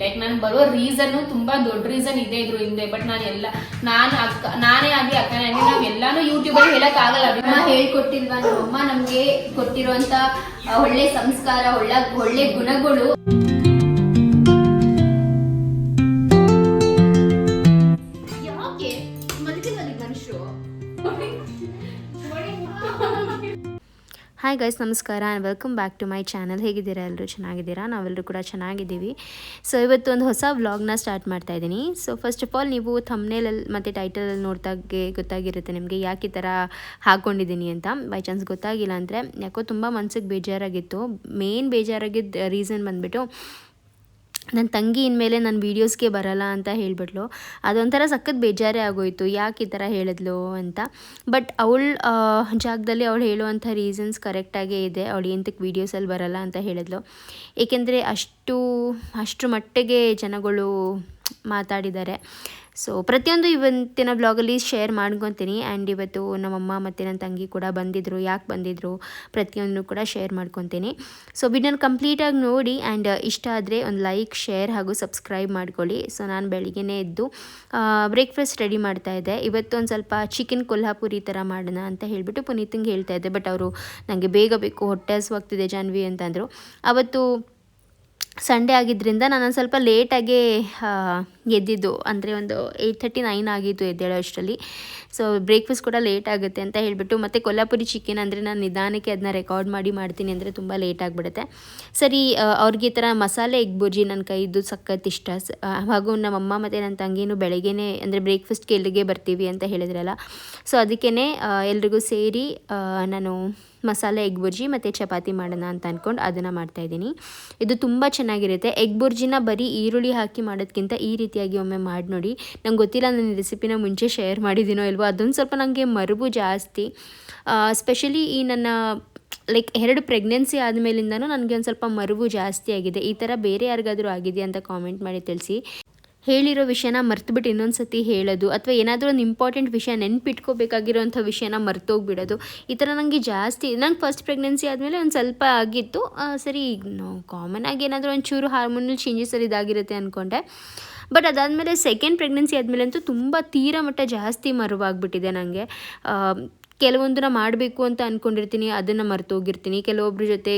Like ನಾನು ಬರೋ reason ತುಂಬಾ ದೊಡ್ಡ ರೀಸನ್ ಇದೆ ಇದ್ರು ಹಿಂದೆ ಬಟ್ ನಾನು ಎಲ್ಲ ನಾನು ಅಕ್ಕ ನಾನೇ ಆಗಿ ಅಕ್ಕನೇ ಆಗ್ಲಿ ನಾವ್ ಎಲ್ಲಾನು ಯೂಟ್ಯೂಬ್ ಅಲ್ಲಿ ಹೇಳಕ್ ಆಗಲ್ಲ. ಅಮ್ಮ ಹೇಳ್ಕೊಟ್ಟಿಲ್ವಾ? ನಮ್ಮಮ್ಮ ನಮ್ಗೆ ಕೊಟ್ಟಿರುವಂತ ಒಳ್ಳೆ ಸಂಸ್ಕಾರ ಒಳ್ಳೆ ಒಳ್ಳೆ ಗುಣಗಳು. ಹಾಯ್ ಗೈಸ್ ನಮಸ್ಕಾರ and welcome back to my channel ಹೇಗಿದ್ದೀರಾ? ಎಲ್ಲರೂ ಚೆನ್ನಾಗಿದ್ದೀರಾ? ನಾವೆಲ್ಲರೂ ಕೂಡ ಚೆನ್ನಾಗಿದ್ದೀವಿ. ಸೊ ಇವತ್ತು ಒಂದು ಹೊಸ ವ್ಲಾಗ್ನ ಸ್ಟಾರ್ಟ್ ಮಾಡ್ತಾ ಇದ್ದೀನಿ. ಸೊ ಫಸ್ಟ್ ಆಫ್ ಆಲ್ ನೀವು ಥಮ್ನೇಲಲ್ಲಿ ಮತ್ತು ಟೈಟಲಲ್ಲಿ ನೋಡ್ದಾಗೆ ಗೊತ್ತಾಗಿರುತ್ತೆ ನಿಮಗೆ ಯಾಕೆ ಈ ಥರ ಹಾಕ್ಕೊಂಡಿದ್ದೀನಿ ಅಂತ. ಬೈ ಚಾನ್ಸ್ ಗೊತ್ತಾಗಿಲ್ಲ ಅಂದರೆ, ಯಾಕೋ ತುಂಬ ಮನ್ಸಿಗೆ ಬೇಜಾರಾಗಿತ್ತು. ಮೇನ್ ಬೇಜಾರಾಗಿದ್ದ ರೀಸನ್ ಬಂದುಬಿಟ್ಟು ನನ್ನ ತಂಗಿ ಇನ್ಮೇಲೆ ನನ್ನ ವೀಡಿಯೋಸ್ಗೆ ಬರಲ್ಲ ಅಂತ ಹೇಳಿಬಿಟ್ಲು. ಅದೊಂಥರ ಸಖತ್ ಬೇಜಾರೇ ಆಗೋಯ್ತು. ಯಾಕೆ ಈ ಥರ ಹೇಳಿದ್ಲು ಅಂತ. ಬಟ್ ಅವಳ ಜಾಗದಲ್ಲಿ ಅವಳು ಹೇಳುವಂಥ ರೀಸನ್ಸ್ ಕರೆಕ್ಟಾಗೇ ಇದೆ. ಅವಳು ಎಂತಕ್ಕೆ ವೀಡಿಯೋಸಲ್ಲಿ ಬರಲ್ಲ ಅಂತ ಹೇಳಿದ್ಲು. ಏಕೆಂದರೆ ಅಷ್ಟು, ಅಷ್ಟರ ಮಟ್ಟಿಗೆ ಜನಗಳು ಮಾತಾಡಿದ್ದಾರೆ. ಸೊ ಪ್ರತಿಯೊಂದು ಇವತ್ತಿನ ಬ್ಲಾಗಲ್ಲಿ ಶೇರ್ ಮಾಡ್ಕೊತೀನಿ. ಆ್ಯಂಡ್ ಇವತ್ತು ನಮ್ಮಮ್ಮ ಮತ್ತು ನನ್ನ ತಂಗಿ ಕೂಡ ಬಂದಿದ್ದರು ಯಾಕೆ ಬಂದಿದ್ದರು ಪ್ರತಿಯೊಂದು ಕೂಡ ಶೇರ್ ಮಾಡ್ಕೊತೀನಿ. ಸೊ ವಿಡಿಯೋನ ಕಂಪ್ಲೀಟಾಗಿ ನೋಡಿ ಆ್ಯಂಡ್ ಇಷ್ಟ ಆದರೆ ಒಂದು ಲೈಕ್ ಶೇರ್ ಹಾಗೂ ಸಬ್ಸ್ಕ್ರೈಬ್ ಮಾಡ್ಕೊಳ್ಳಿ. ಸೊ ನಾನು ಬೆಳಿಗ್ಗೆನೇ ಎದ್ದು ಬ್ರೇಕ್ಫಾಸ್ಟ್ ರೆಡಿ ಮಾಡ್ತಾ ಇದ್ದೆ. ಇವತ್ತು ಒಂದು ಸ್ವಲ್ಪ ಚಿಕನ್ ಕೊಲ್ಹಾಪುರಿ ಥರ ಮಾಡೋಣ ಅಂತ ಹೇಳಿಬಿಟ್ಟು ಪುನೀತಿಂಗೆ ಹೇಳ್ತಾ ಇದ್ದೆ. ಬಟ್ ಅವರು ನನಗೆ ಬೇಗ ಬೇಕು, ಹೊಟ್ಟೆ ಹಸುವಾಗ್ತಿದೆ ಜಾನ್ವಿ ಅಂತಂದರು. ಅವತ್ತು ಸಂಡೇ ಆಗಿದ್ದರಿಂದ ನಾನು ಸ್ವಲ್ಪ ಲೇಟಾಗೇ ಎದ್ದಿದ್ದು. ಅಂದರೆ ಒಂದು ಏಯ್ಟ್ ತರ್ಟಿ ನೈನ್ ಆಗಿತ್ತು ಎದ್ದೇಳೋ ಅಷ್ಟರಲ್ಲಿ. ಸೊ ಬ್ರೇಕ್ಫಾಸ್ಟ್ ಕೂಡ ಲೇಟ್ ಆಗುತ್ತೆ ಅಂತ ಹೇಳಿಬಿಟ್ಟು, ಮತ್ತು ಕೊಲ್ಲಾಪುರಿ ಚಿಕನ್ ಅಂದರೆ ನಾನು ನಿಧಾನಕ್ಕೆ ಅದನ್ನ ರೆಕಾರ್ಡ್ ಮಾಡಿ ಮಾಡ್ತೀನಿ ಅಂದರೆ ತುಂಬ ಲೇಟ್ ಆಗಿಬಿಡುತ್ತೆ. ಸರಿ ಅವ್ರಿಗೆ ಈ ಥರ ಮಸಾಲೆ ಎಗ್ ಬುರ್ಜಿ ನನ್ನ ಕೈದು ಸಖತ್ ಇಷ್ಟ. ಹಾಗೂ ನಮ್ಮಮ್ಮ ಮತ್ತು ನನ್ನ ತಂಗಿನೂ ಬೆಳಗ್ಗೆನೇ ಅಂದರೆ ಬ್ರೇಕ್ಫಾಸ್ಟ್ಗೆ ಎಲ್ಲಿಗೆ ಬರ್ತೀವಿ ಅಂತ ಹೇಳಿದ್ರಲ್ಲ. ಸೊ ಅದಕ್ಕೇ ಎಲ್ರಿಗೂ ಸೇರಿ ನಾನು ಮಸಾಲೆ, ಎಗ್ ಬುರ್ಜಿ ಮತ್ತು ಚಪಾತಿ ಮಾಡೋಣ ಅಂತ ಅಂದ್ಕೊಂಡು ಅದನ್ನು ಮಾಡ್ತಾಯಿದ್ದೀನಿ ಇದು ತುಂಬ ಚೆನ್ನಾಗಿರುತ್ತೆ. ಎಗ್ ಬುರ್ಜಿನ ಬರೀ ಈರುಳ್ಳಿ ಹಾಕಿ ಮಾಡೋದಕ್ಕಿಂತ ಈ ರೀತಿಯಾಗಿ ಒಮ್ಮೆ ಮಾಡಿ ನೋಡಿ. ನಂಗೆ ಗೊತ್ತಿಲ್ಲ ನನ್ನ ರೆಸಿಪಿನ ಮುಂಚೆ ಶೇರ್ ಮಾಡಿದ್ದೀನೋ ಇಲ್ವೋ, ಅದೊಂದು ಸ್ವಲ್ಪ ನನಗೆ ಮರುಬು ಜಾಸ್ತಿ. ಸ್ಪೆಷಲಿ ಈ ನನ್ನ ಲೈಕ್ ಎರಡು ಪ್ರೆಗ್ನೆನ್ಸಿ ಆದಮೇಲಿಂದನೂ ನನಗೆ ಒಂದು ಸ್ವಲ್ಪ ಮರುವು ಜಾಸ್ತಿ ಆಗಿದೆ. ಈ ಥರ ಬೇರೆ ಯಾರಿಗಾದರೂ ಆಗಿದೆಯಾ ಅಂತ ಕಾಮೆಂಟ್ ಮಾಡಿ ತಿಳಿಸಿ. ಹೇಳಿರೋ ವಿಷಯನ ಮರ್ತುಬಿಟ್ಟು ಇನ್ನೊಂದು ಸತಿ ಹೇಳೋದು ಅಥವಾ ಏನಾದರೂ ಒಂದು ಇಂಪಾರ್ಟೆಂಟ್ ವಿಷಯ ನೆನ್ಪಿಟ್ಕೋಬೇಕಾಗಿರೋಂಥ ವಿಷಯನ ಮರ್ತೋಗ್ಬಿಡೋದು. ಈ ಥರ ನನಗೆ ಜಾಸ್ತಿ, ನಂಗೆ ಫಸ್ಟ್ ಪ್ರೆಗ್ನೆನ್ಸಿ ಆದಮೇಲೆ ಒಂದು ಸ್ವಲ್ಪ ಆಗಿತ್ತು. ಸರಿ ಕಾಮನ್ ಆಗಿ ಏನಾದರೂ ಒಂಚೂರು ಹಾರ್ಮೋನಲ್ ಚೇಂಜಸಲ್ಲಿ ಇದಾಗಿರುತ್ತೆ ಅಂದ್ಕೊಂಡೆ ಬಟ್ ಅದಾದಮೇಲೆ ಸೆಕೆಂಡ್ ಪ್ರೆಗ್ನೆನ್ಸಿ ಆದಮೇಲೆ ಅಂತೂ ತುಂಬ ತೀರಾ ಮಟ್ಟ ಜಾಸ್ತಿ ಮರುವಾಗ್ಬಿಟ್ಟಿದೆ ನನಗೆ ಕೆಲವೊಂದನ್ನ ಮಾಡಬೇಕು ಅಂತ ಅಂದ್ಕೊಂಡಿರ್ತೀನಿ ಅದನ್ನು ಮರ್ತೋಗಿರ್ತೀನಿ. ಕೆಲವೊಬ್ಬರ ಜೊತೆ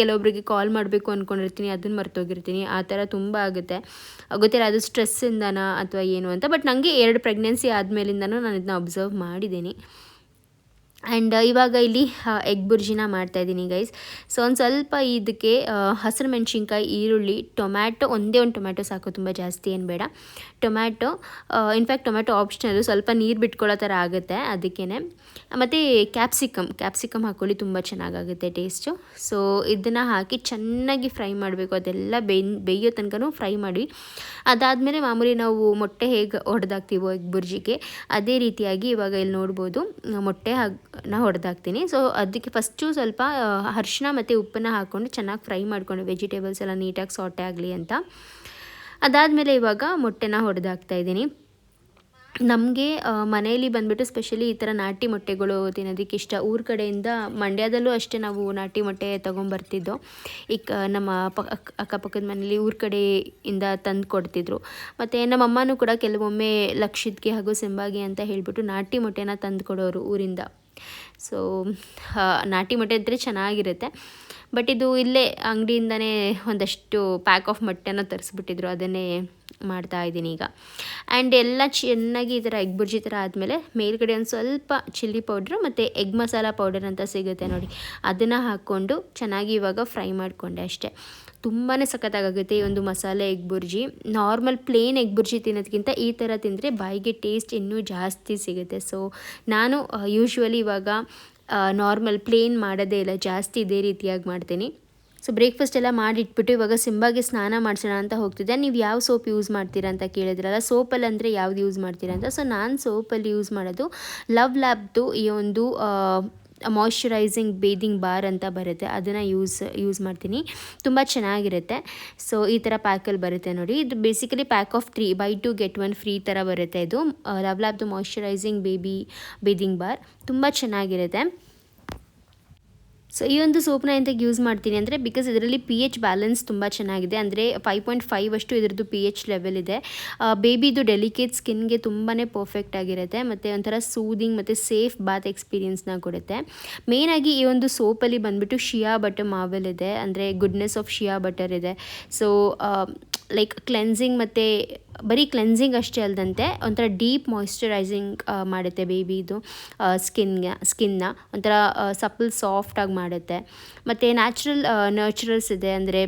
ಕೆಲವೊಬ್ಬರಿಗೆ ಕಾಲ್ ಮಾಡಬೇಕು ಅಂದ್ಕೊಂಡಿರ್ತೀನಿ ಅದನ್ನು ಮರ್ತೋಗಿರ್ತೀನಿ, ಆ ಥರ ತುಂಬ ಆಗುತ್ತೆ. ಗೊತ್ತಿಲ್ಲ, ಅದು ಸ್ಟ್ರೆಸ್ಸಿಂದನಾ ಅಥವಾ ಏನು ಅಂತ ಬಟ್ ನನಗೆ ಎರಡು ಪ್ರೆಗ್ನೆನ್ಸಿ ಆದಮೇಲಿಂದನೂ ನಾನು ಇದನ್ನ ಅಬ್ಸರ್ವ್ ಮಾಡಿದ್ದೀನಿ. ಆ್ಯಂಡ್ ಇವಾಗ ಇಲ್ಲಿ ಎಗ್ ಬುರ್ಜಿನ ಮಾಡ್ತಾಯಿದ್ದೀನಿ ಗೈಸ್ ಸೊ ಒಂದು ಸ್ವಲ್ಪ ಇದಕ್ಕೆ ಹಸಿರು ಮೆಣಸಿನ್ಕಾಯಿ, ಈರುಳ್ಳಿ, ಟೊಮ್ಯಾಟೊ, ಒಂದೇ ಒಂದು ಟೊಮ್ಯಾಟೊ ಸಾಕು, ತುಂಬ ಜಾಸ್ತಿ ಏನು ಬೇಡ. ಟೊಮ್ಯಾಟೊ ಇನ್ಫ್ಯಾಕ್ಟ್ ಟೊಮ್ಯಾಟೊ ಆಪ್ಷನಲ್ಲು ಸ್ವಲ್ಪ ನೀರು ಬಿಟ್ಕೊಳ್ಳೋ ಥರ ಆಗುತ್ತೆ ಅದಕ್ಕೇ ಮತ್ತು ಕ್ಯಾಪ್ಸಿಕಮ್ ಕ್ಯಾಪ್ಸಿಕಮ್ ಹಾಕ್ಕೊಳ್ಳಿ ತುಂಬ ಚೆನ್ನಾಗಾಗುತ್ತೆ ಟೇಸ್ಟು ಸೊ ಇದನ್ನು ಹಾಕಿ ಚೆನ್ನಾಗಿ ಫ್ರೈ ಮಾಡಬೇಕು. ಅದೆಲ್ಲ ಬೇಯೋ ತನಕನೂ ಫ್ರೈ ಮಾಡಿ. ಅದಾದಮೇಲೆ ಮಾಮೂಲಿ ನಾವು ಮೊಟ್ಟೆ ಹೇಗೆ ಹೊಡೆದಾಕ್ತೀವೋ ಎಗ್ ಬುರ್ಜಿಗೆ, ಅದೇ ರೀತಿಯಾಗಿ ಇವಾಗ ಇಲ್ಲಿ ನೋಡ್ಬೋದು, ಮೊಟ್ಟೆ ಹಾಕಿ ನಾ ಹೊಡೆದಾಕ್ತೀನಿ ಸೊ ಅದಕ್ಕೆ ಫಸ್ಟು ಸ್ವಲ್ಪ ಅರಿಶಿನ ಮತ್ತು ಉಪ್ಪನ್ನು ಹಾಕ್ಕೊಂಡು ಚೆನ್ನಾಗಿ ಫ್ರೈ ಮಾಡ್ಕೊಂಡು ವೆಜಿಟೇಬಲ್ಸ್ ಎಲ್ಲ ನೀಟಾಗಿ ಸಾಟೆ ಆಗಲಿ ಅಂತ. ಅದಾದಮೇಲೆ ಇವಾಗ ಮೊಟ್ಟೆನ ಹೊಡೆದಾಕ್ತಾ ಇದ್ದೀನಿ. ನಮಗೆ ಮನೆಯಲ್ಲಿ ಬಂದ್ಬಿಟ್ಟು ಸ್ಪೆಷಲಿ ಈ ಥರ ನಾಟಿ ಮೊಟ್ಟೆಗಳು ತಿನ್ನೋದಕ್ಕೆ ಇಷ್ಟ. ಊರ ಕಡೆಯಿಂದ ಮಂಡ್ಯದಲ್ಲೂ ಅಷ್ಟೇ ನಾವು ನಾಟಿ ಮೊಟ್ಟೆ ತೊಗೊಂಬರ್ತಿದ್ದೋ. ಈಗ ನಮ್ಮ ಪ ಅಕ್ಕ- ಅಕ್ಕಪಕ್ಕದ ಮನೇಲಿ ಊರ ಕಡೆಯಿಂದ ತಂದು ಕೊಡ್ತಿದ್ರು. ಮತ್ತು ನಮ್ಮ ಅಮ್ಮನೂ ಕೂಡ ಕೆಲವೊಮ್ಮೆ ಲಕ್ಷಿತ್ಗೆ ಹಾಗೂ ಸಿಂಬಾಗೆ ಅಂತ ಹೇಳಿಬಿಟ್ಟು ನಾಟಿ ಮೊಟ್ಟೆನ ತಂದು ಕೊಡೋರು ಊರಿಂದ. ಸೊ ನಾಟಿ ಮೊಟ್ಟೆ ಇದ್ದರೆ ಚೆನ್ನಾಗಿರುತ್ತೆ. ಬಟ್ ಇದು ಇಲ್ಲೇ ಅಂಗಡಿಯಿಂದನೇ ಒಂದಷ್ಟು ಪ್ಯಾಕ್ ಆಫ್ ಮೊಟ್ಟೆನ ತರಿಸ್ಬಿಟ್ಟಿದ್ರು, ಅದನ್ನೇ ಮಾಡ್ತಾ ಇದ್ದೀನಿ ಈಗ. ಆ್ಯಂಡ್ ಎಲ್ಲ ಚೆನ್ನಾಗಿ ಈ ಥರ ಎಗ್ ಬುರ್ಜಿ ಥರ ಆದಮೇಲೆ ಮೇಲ್ಗಡೆ ಒಂದು ಸ್ವಲ್ಪ ಚಿಲ್ಲಿ ಪೌಡ್ರು ಮತ್ತು ಎಗ್ ಮಸಾಲ ಪೌಡರ್ ಅಂತ ಸಿಗುತ್ತೆ ನೋಡಿ. ಅದನ್ನು ಹಾಕ್ಕೊಂಡು ಚೆನ್ನಾಗಿ ಇವಾಗ ಫ್ರೈ ಮಾಡಿಕೊಂಡೆ ಅಷ್ಟೇ. ತುಂಬಾ ಸಖತ್ತಾಗುತ್ತೆ ಈ ಒಂದು ಮಸಾಲೆ egg bhurji. Normal plain egg bhurji ತಿನ್ನೋದಕ್ಕಿಂತ ಈ ಥರ ತಿಂದರೆ ಬಾಯಿಗೆ ಟೇಸ್ಟ್ ಇನ್ನೂ ಜಾಸ್ತಿ ಸಿಗುತ್ತೆ. ಸೊ ನಾನು ಯೂಶ್ವಲಿ ಇವಾಗ ನಾರ್ಮಲ್ ಪ್ಲೇನ್ ಮಾಡೋದೇ ಇಲ್ಲ, ಜಾಸ್ತಿ ಇದೇ ರೀತಿಯಾಗಿ ಮಾಡ್ತೀನಿ. ಸೊ ಬ್ರೇಕ್ಫಾಸ್ಟ್ ಎಲ್ಲ ಮಾಡಿಟ್ಬಿಟ್ಟು ಇವಾಗ ಸಿಂಬಾಗೆ ಸ್ನಾನ ಮಾಡಿಸೋಣ ಅಂತ ಹೋಗ್ತಿದ್ದೆ. ನೀವು ಯಾವ ಸೋಪ್ ಯೂಸ್ ಮಾಡ್ತೀರಾ ಅಂತ ಕೇಳಿದ್ರಲ್ಲ, ಸೋಪಲ್ಲಿ ಅಂದರೆ ಯಾವ್ದು ಯೂಸ್ ಮಾಡ್ತೀರಾ ಅಂತ. ಸೊ ನಾನು ಸೋಪಲ್ಲಿ ಯೂಸ್ ಮಾಡೋದು ಲವ್ ಲ್ಯಾಬ್ದು ಈ ಒಂದು ಮಾಯ್ಶ್ಚರೈಸಿಂಗ್ ಬೇದಿಂಗ್ ಬಾರ್ ಅಂತ ಬರುತ್ತೆ. ಅದನ್ನು ಯೂಸ್ ಯೂಸ್ ಮಾಡ್ತೀನಿ. ತುಂಬ ಚೆನ್ನಾಗಿರುತ್ತೆ. ಸೊ ಈ ಥರ ಪ್ಯಾಕಲ್ಲಿ ಬರುತ್ತೆ ನೋಡಿ. ಇದು basically pack of three buy two get one free ಥರ ಬರುತ್ತೆ ಇದು. ಲವ್ ಲ್ಯಾಬ್ದು ಮಾಯ್ಶ್ಚರೈಸಿಂಗ್ ಬೇಬಿ ಬೇದಿಂಗ್ ಬಾರ್ ತುಂಬ ಚೆನ್ನಾಗಿರುತ್ತೆ. ಸೊ ಈ ಒಂದು ಸೋಪ್ನ ಎಂತಕ್ಕೆ ಯೂಸ್ ಮಾಡ್ತೀನಿ ಅಂದರೆ ಬಿಕಾಸ್ ಇದರಲ್ಲಿ ಪಿ ಎಚ್ ಬ್ಯಾಲೆನ್ಸ್ ತುಂಬ ಚೆನ್ನಾಗಿದೆ. ಅಂದರೆ ಫೈವ್ ಪಾಯಿಂಟ್ ಫೈವ್ ಅಷ್ಟು ಇದರದ್ದು ಪಿ ಎಚ್ ಲೆವೆಲ್ ಇದೆ ಬೇಬಿದು ಡೆಲಿಕೇಟ್ ಸ್ಕಿನ್ಗೆ ತುಂಬಾ ಪರ್ಫೆಕ್ಟ್ ಆಗಿರುತ್ತೆ. ಮತ್ತು ಒಂಥರ ಸೂದಿಂಗ್ ಮತ್ತು ಸೇಫ್ ಬಾತ್ ಎಕ್ಸ್ಪೀರಿಯನ್ಸ್ನ ಕೊಡುತ್ತೆ. ಮೇಯ್ನಾಗಿ ಈ ಒಂದು ಸೋಪಲ್ಲಿ ಬಂದುಬಿಟ್ಟು ಶಿಯಾ ಬಟರ್ ಮಾವೆಲ್ ಇದೆ. ಅಂದರೆ ಗುಡ್ನೆಸ್ ಆಫ್ ಶಿಯಾ ಬಟರ್ ಇದೆ. ಸೊ ಲೈಕ್ ಕ್ಲೆನ್ಸಿಂಗ್ ಮತ್ತು ಬರೀ ಕ್ಲೆನ್ಸಿಂಗ್ ಅಷ್ಟೇ ಅಲ್ಲದಂತೆ ಒಂಥರ ಡೀಪ್ ಮಾಯ್ಶ್ಚರೈಸಿಂಗ್ ಮಾಡುತ್ತೆ ಬೇಬಿದು ಸ್ಕಿನ್ಗೆ ಸ್ಕಿನ್ನ ಒಂಥರ ಸಪಲ್ ಸಾಫ್ಟಾಗಿ ಮಾಡುತ್ತೆ. ಮತ್ತು ನ್ಯಾಚುರಲ್ ನ್ಯಾಚುರಲ್ಸ್ ಇದೆ ಅಂದರೆ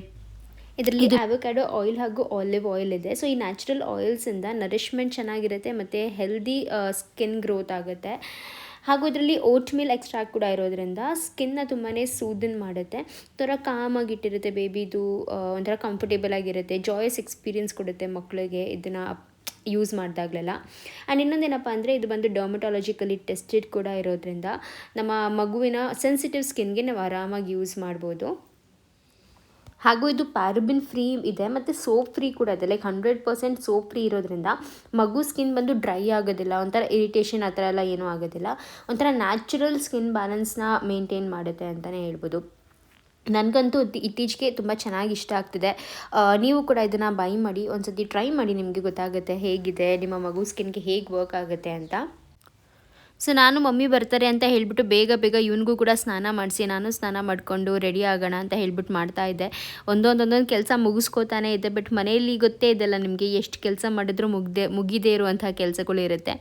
ಇದರಲ್ಲಿ ಆವಕಾಡೋ ಅವಕಾಡೋ ಆಯಿಲ್ ಹಾಗೂ ಆಲಿವ್ ಆಯಿಲ್ ಇದೆ. ಸೊ ಈ ನ್ಯಾಚುರಲ್ ಆಯಿಲ್ಸಿಂದ ನರಿಷ್ಮೆಂಟ್ ಚೆನ್ನಾಗಿರುತ್ತೆ ಮತ್ತು ಹೆಲ್ದಿ ಸ್ಕಿನ್ ಗ್ರೋತ್ ಆಗುತ್ತೆ. ಹಾಗೂ ಇದರಲ್ಲಿ ಓಟ್ ಮಿಲ್ ಎಕ್ಸ್ಟ್ರಾಕ್ಟ್ ಕೂಡ ಇರೋದ್ರಿಂದ ಸ್ಕಿನ್ನ ತುಂಬಾ ಸೂದನ್ ಮಾಡುತ್ತೆ. ಒಂಥರ ಕಾಮಾಗಿ ಇಟ್ಟಿರುತ್ತೆ ಬೇಬಿದು ಒಂಥರ ಕಂಫರ್ಟೇಬಲ್ ಆಗಿರುತ್ತೆ ಜಾಯಸ್ ಎಕ್ಸ್ಪೀರಿಯನ್ಸ್ ಕೊಡುತ್ತೆ ಮಕ್ಕಳಿಗೆ ಇದನ್ನು ಯೂಸ್ ಮಾಡಿದಾಗಲೆಲ್ಲ. ಆ್ಯಂಡ್ ಇನ್ನೊಂದೇನಪ್ಪ ಅಂದರೆ ಇದು ಬಂದು ಡರ್ಮಟಾಲಜಿಕಲಿ ಟೆಸ್ಟೆಡ್ ಕೂಡ ಇರೋದ್ರಿಂದ ನಮ್ಮ ಮಗುವಿನ ಸೆನ್ಸಿಟಿವ್ ಸ್ಕಿನ್ಗೆ ನಾವು ಆರಾಮಾಗಿ ಯೂಸ್ ಮಾಡ್ಬೋದು. ಹಾಗೂ ಇದು ಪ್ಯಾರಬಿನ್ ಫ್ರೀ ಇದೆ, ಮತ್ತು ಸೋಪ್ ಫ್ರೀ ಕೂಡ ಇದೆ. Like hundred percent soap free ಇರೋದ್ರಿಂದ ಮಗು ಸ್ಕಿನ್ ಬಂದು ಡ್ರೈ ಆಗೋದಿಲ್ಲ. ಒಂಥರ ಇರಿಟೇಷನ್ ಆ ಥರ ಎಲ್ಲ ಏನೂ ಆಗೋದಿಲ್ಲ. ಒಂಥರ ನ್ಯಾಚುರಲ್ ಸ್ಕಿನ್ ಬ್ಯಾಲೆನ್ಸ್ನ ಮೇಂಟೈನ್ ಮಾಡುತ್ತೆ ಅಂತಲೇ ಹೇಳ್ಬೋದು. ನನಗಂತೂ ಇತ್ತಿ- ಇತ್ತೀಚೆಗೆ ತುಂಬ ಚೆನ್ನಾಗಿ ಇಷ್ಟ ಆಗ್ತಿದೆ. ನೀವು ಕೂಡ ಇದನ್ನು ಬೈ ಮಾಡಿ, ಒಂದ್ಸತಿ ಟ್ರೈ ಮಾಡಿ ನಿಮಗೆ ಗೊತ್ತಾಗುತ್ತೆ ಹೇಗಿದೆ, ನಿಮ್ಮ ಮಗು ಸ್ಕಿನ್ಗೆ ಹೇಗೆ ವರ್ಕ್ ಆಗುತ್ತೆ ಅಂತ. ಸೊ ನಾನು ಮಮ್ಮಿ ಬರ್ತಾರೆ ಅಂತ ಹೇಳಿಬಿಟ್ಟು ಬೇಗ ಬೇಗ ಇವನಿಗೂ ಕೂಡ ಸ್ನಾನ ಮಾಡಿಸಿ, ನಾನು ಸ್ನಾನ ಮಾಡಿಕೊಂಡು ರೆಡಿ ಆಗೋಣ ಅಂತ ಹೇಳ್ಬಿಟ್ಟು ಮಾಡ್ತಾ ಇದ್ದೆ. ಒಂದೊಂದೊಂದೊಂದು ಒಂದೊಂದು ಕೆಲಸ ಮುಗಿಸ್ಕೋತಾನೆ ಇದೆ ಬಟ್ ಮನೆಯಲ್ಲಿ ಗೊತ್ತೇ ಇದೆಲ್ಲ ನಿಮಗೆ ಎಷ್ಟು ಕೆಲಸ ಮಾಡಿದ್ರೂ ಮುಗ್ದೆ, ಮುಗಿದೇ ಇರುವಂಥ ಕೆಲಸಗಳು ಇರುತ್ತೆ.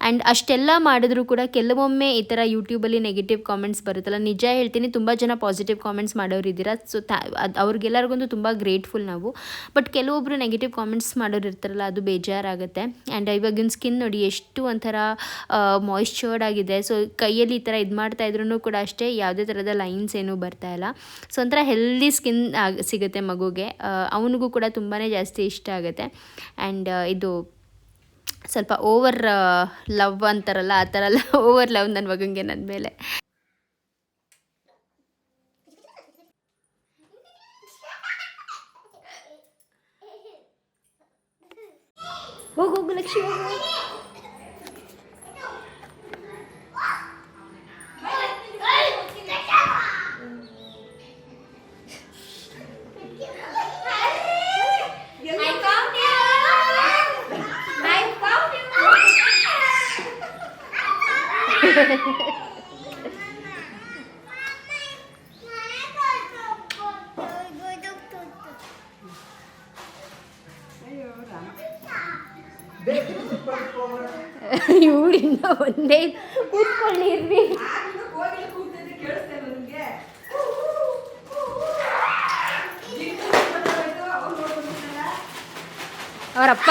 ಆ್ಯಂಡ್ ಅಷ್ಟೆಲ್ಲ ಮಾಡಿದ್ರೂ ಕೂಡ ಕೆಲವೊಮ್ಮೆ ಈ ಥರ ಯೂಟ್ಯೂಬಲ್ಲಿ ನೆಗೆಟಿವ್ ಕಾಮೆಂಟ್ಸ್ ಬರುತ್ತಲ್ಲ, ನಿಜ ಹೇಳ್ತೀನಿ ತುಂಬ ಜನ ಪಾಸಿಟಿವ್ ಕಾಮೆಂಟ್ಸ್ ಮಾಡೋರು ಇದ್ದೀರಾ? ಸೊ ಥ್ಯಾ ಅದು ಅವ್ರಿಗೆಲ್ಲರಿಗೊಂದು ತುಂಬ ಗ್ರೇಟ್ಫುಲ್ ನಾವು. ಬಟ್ ಕೆಲವೊಬ್ಬರು ನೆಗೆಟಿವ್ ಕಾಮೆಂಟ್ಸ್ ಮಾಡೋರು ಇರ್ತಾರಲ್ಲ, ಅದು ಬೇಜಾರಾಗುತ್ತೆ. ಆ್ಯಂಡ್ ಇವಾಗಿನ ಸ್ಕಿನ್ ನೋಡಿ ಎಷ್ಟು ಒಂಥರ ಮಾಯ್ಶ್ಚರ್ಡ್ ಆಗಿದೆ. ಸೊ ಕೈಯಲ್ಲಿ ಈ ಥರ ಇದು ಮಾಡ್ತಾ ಇದ್ರೂ ಕೂಡ ಅಷ್ಟೇ ಯಾವುದೇ ಥರದ ಲೈನ್ಸ್ ಏನೂ ಬರ್ತಾ ಇಲ್ಲ. ಸೊ ಒಂಥರ ಹೆಲ್ದಿ ಸ್ಕಿನ್ ಸಿಗುತ್ತೆ ಮಗುಗೆ. ಅವನಿಗೂ ಕೂಡ ತುಂಬಾ ಜಾಸ್ತಿ ಇಷ್ಟ ಆಗುತ್ತೆ. ಆ್ಯಂಡ್ ಇದು ಸ್ವಲ್ಪ ಓವರ್ ಲವ್ ಅಂತಾರಲ್ಲ, ಆ ಥರ ಎಲ್ಲ ಓವರ್ ಲವ್ ನನ್ನ ಮಗನಿಗೆ ನನ್ನ ಮೇಲೆ. ಹೋಗು ಹೋಗು ಲಕ್ಷ್ಮಿ ಇವಳಿಂದ ಒಂದೇ ಕೂತ್ಕೊಳ್ಳಿರ್ರಿ ಅವರಪ್ಪ.